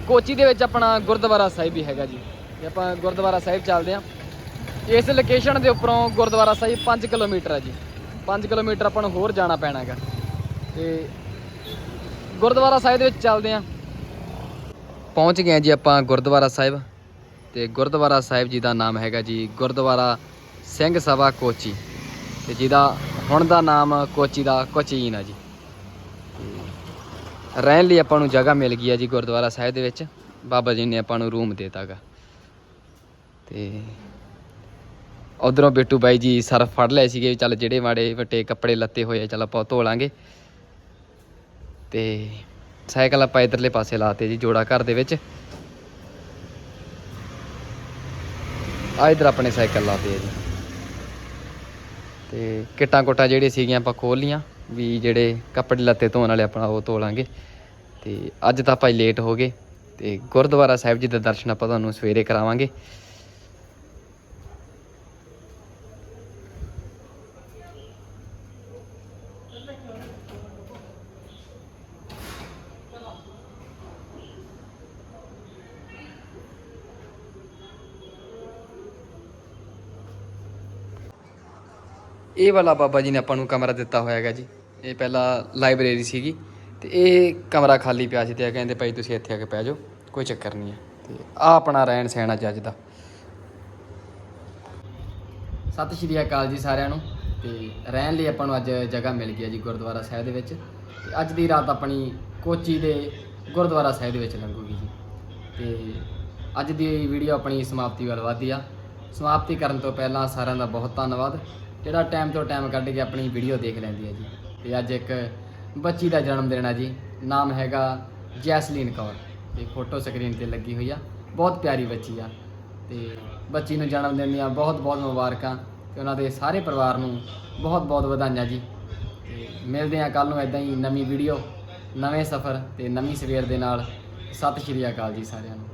ਕੋਚੀ ਦੇ ਵਿੱਚ ਆਪਣਾ ਗੁਰਦੁਆਰਾ ਸਾਹਿਬ ਵੀ ਹੈਗਾ ਜੀ। ਤੇ ਆਪਾਂ ਗੁਰਦੁਆਰਾ ਸਾਹਿਬ ਚੱਲਦੇ ਹਾਂ। ਇਸ ਲੋਕੇਸ਼ਨ ਦੇ ਉੱਪਰੋਂ ਗੁਰਦੁਆਰਾ ਸਾਹਿਬ 5 ਕਿਲੋਮੀਟਰ ਹੈ ਜੀ। 5 ਕਿਲੋਮੀਟਰ ਆਪਾਂ ਨੂੰ ਹੋਰ ਜਾਣਾ ਪੈਣਾ ਹੈਗਾ। ਤੇ ਗੁਰਦੁਆਰਾ ਸਾਹਿਬ ਦੇ ਵਿੱਚ ਚੱਲਦੇ ਹਾਂ। ਪਹੁੰਚ ਗਏ ਹਾਂ ਜੀ ਆਪਾਂ ਗੁਰਦੁਆਰਾ ਸਾਹਿਬ। ਤੇ ਗੁਰਦੁਆਰਾ ਸਾਹਿਬ ਜੀ ਦਾ ਨਾਮ ਹੈਗਾ ਜੀ ਗੁਰਦੁਆਰਾ ਸਿੰਘ ਸਭਾ ਕੋਚੀ। ਤੇ ਜਿਹਦਾ ਹੁਣ ਦਾ ਨਾਮ ਕੋਚੀ ਦਾ ਕੋਚੀਨ ਆ ਜੀ। ਰਹਿਣ ਲਈ ਆਪਾਂ ਨੂੰ ਜਗ੍ਹਾ ਮਿਲ ਗਈ ਆ ਜੀ ਗੁਰਦੁਆਰਾ ਸਾਹਿਬ ਦੇ ਵਿੱਚ। ਬਾਬਾ ਜੀ ਨੇ ਆਪਾਂ ਨੂੰ ਰੂਮ ਦੇਤਾਗਾ। ਤੇ ਉਧਰੋਂ ਬਿੱਟੂ ਬਾਈ ਜੀ ਸਰਫ ਫੜ ਲਏ ਸੀਗੇ ਚੱਲ ਜਿਹੜੇ ਮਾੜੇ ਵੱਟੇ ਕੱਪੜੇ ਲੱਤੇ ਹੋਏ ਆ, ਚੱਲ ਆਪਾਂ ਉਹ ਧੋ ਲਾਂਗੇ। ਤੇ ਸਾਈਕਲ ਆਪਾਂ ਇਧਰਲੇ ਪਾਸੇ ਲਾਤੇ ਜੀ ਜੋੜਾ ਘਰ ਦੇ ਵਿੱਚ। ਆ ਇਧਰ ਆਪਣੇ ਸਾਈਕਲ ਲਾਤੇ ਜੀ। ਤੇ ਕਿੱਟਾਂ ਕੋਟਾਂ ਜਿਹੜੇ ਸੀਗੀਆਂ ਆਪਾਂ ਖੋਲ ਲੀਆਂ ਵੀ ਜਿਹੜੇ ਕੱਪੜੇ ਲੱਤੇ ਧੋਣ ਵਾਲੇ ਆਪਣਾ ਉਹ ਧੋ ਲਾਂਗੇ ਤੇ ਅੱਜ ਤਾਂ ਆਪਾਂ ਲੇਟ ਹੋ ਗਏ ਤੇ ਗੁਰਦੁਆਰਾ ਸਾਹਿਬ ਜੀ ਦੇ ਦਰਸ਼ਨ ਆਪਾਂ ਤੁਹਾਨੂੰ ਸਵੇਰੇ ਕਰਾਵਾਂਗੇ। ਇਹ ਵਾਲਾ ਬਾਬਾ ਜੀ ਨੇ ਆਪਾਂ ਨੂੰ ਕਮਰਾ ਦਿੱਤਾ ਹੋਇਆ ਹੈਗਾ ਜੀ। ਇਹ ਪਹਿਲਾਂ ਲਾਇਬ੍ਰੇਰੀ ਸੀਗੀ ਤੇ ਇਹ ਕਮਰਾ ਖਾਲੀ ਪਿਆ ਸੀ ਤੇ ਇਹ ਕਹਿੰਦੇ ਭਾਈ ਤੁਸੀਂ ਇੱਥੇ ਆ ਕੇ ਪੈ ਜਾਓ, ਕੋਈ ਚੱਕਰ ਨਹੀਂ ਹੈ। ਤੇ ਆ ਆਪਣਾ ਰਹਿਣ ਸਹਿਣ ਅੱਜ ਅੱਜ ਦਾ। ਸਤਿ ਸ਼੍ਰੀ ਅਕਾਲ ਜੀ ਸਾਰਿਆਂ ਨੂੰ। ਤੇ ਰਹਿਣ ਲਈ ਆਪਾਂ ਨੂੰ ਅੱਜ ਜਗ੍ਹਾ ਮਿਲ ਗਈ ਹੈ ਜੀ ਗੁਰਦੁਆਰਾ ਸਾਹਿਬ ਦੇ ਵਿੱਚ। ਤੇ ਅੱਜ ਦੀ ਰਾਤ ਆਪਣੀ ਕੋਚੀ ਦੇ ਗੁਰਦੁਆਰਾ ਸਾਹਿਬ ਦੇ ਵਿੱਚ ਲੰਘੂਗੀ ਜੀ। ਤੇ ਅੱਜ ਦੀ ਵੀਡੀਓ ਆਪਣੀ ਸਮਾਪਤੀ ਵੱਲ ਵਧਦੀ ਆ। ਸਮਾਪਤੀ ਕਰਨ ਤੋਂ ਪਹਿਲਾਂ ਸਾਰਿਆਂ ਦਾ ਬਹੁਤ ਧੰਨਵਾਦ। ਜਿਹੜਾ ਟਾਈਮ ਤੋਂ ਟਾਈਮ ਕੱਢ ਕੇ ਆਪਣੀ ਵੀਡੀਓ ਦੇਖ ਲੈਂਦੀ ਹੈ ਜੀ। ਤੇ ਅੱਜ ਇੱਕ ਬੱਚੀ ਦਾ ਜਨਮ ਦਿਨ ਹੈ ਜੀ। ਨਾਮ ਹੈਗਾ ਜੈਸਲੀਨ ਕੌਰ। ਤੇ ਫੋਟੋ ਸਕਰੀਨ ਤੇ ਲੱਗੀ ਹੋਈ ਆ। ਬਹੁਤ ਪਿਆਰੀ ਬੱਚੀ ਆ। ਤੇ ਬੱਚੀ ਨੂੰ ਜਨਮ ਦਿਨ ਦੀਆਂ ਬਹੁਤ ਬਹੁਤ ਮੁਬਾਰਕਾਂ ਤੇ ਉਹਨਾਂ ਦੇ ਸਾਰੇ ਪਰਿਵਾਰ ਨੂੰ ਬਹੁਤ ਬਹੁਤ ਵਧਾਈਆਂ ਜੀ। ਤੇ ਮਿਲਦੇ ਆ ਕੱਲ ਨੂੰ ਇਦਾਂ ਹੀ ਨਵੀਂ ਵੀਡੀਓ ਨਵੇਂ ਸਫ਼ਰ ਤੇ ਨਵੀਂ ਸਵੇਰ ਦੇ ਨਾਲ। ਸਤਿ ਸ਼੍ਰੀ ਅਕਾਲ ਜੀ ਸਾਰਿਆਂ ਨੂੰ।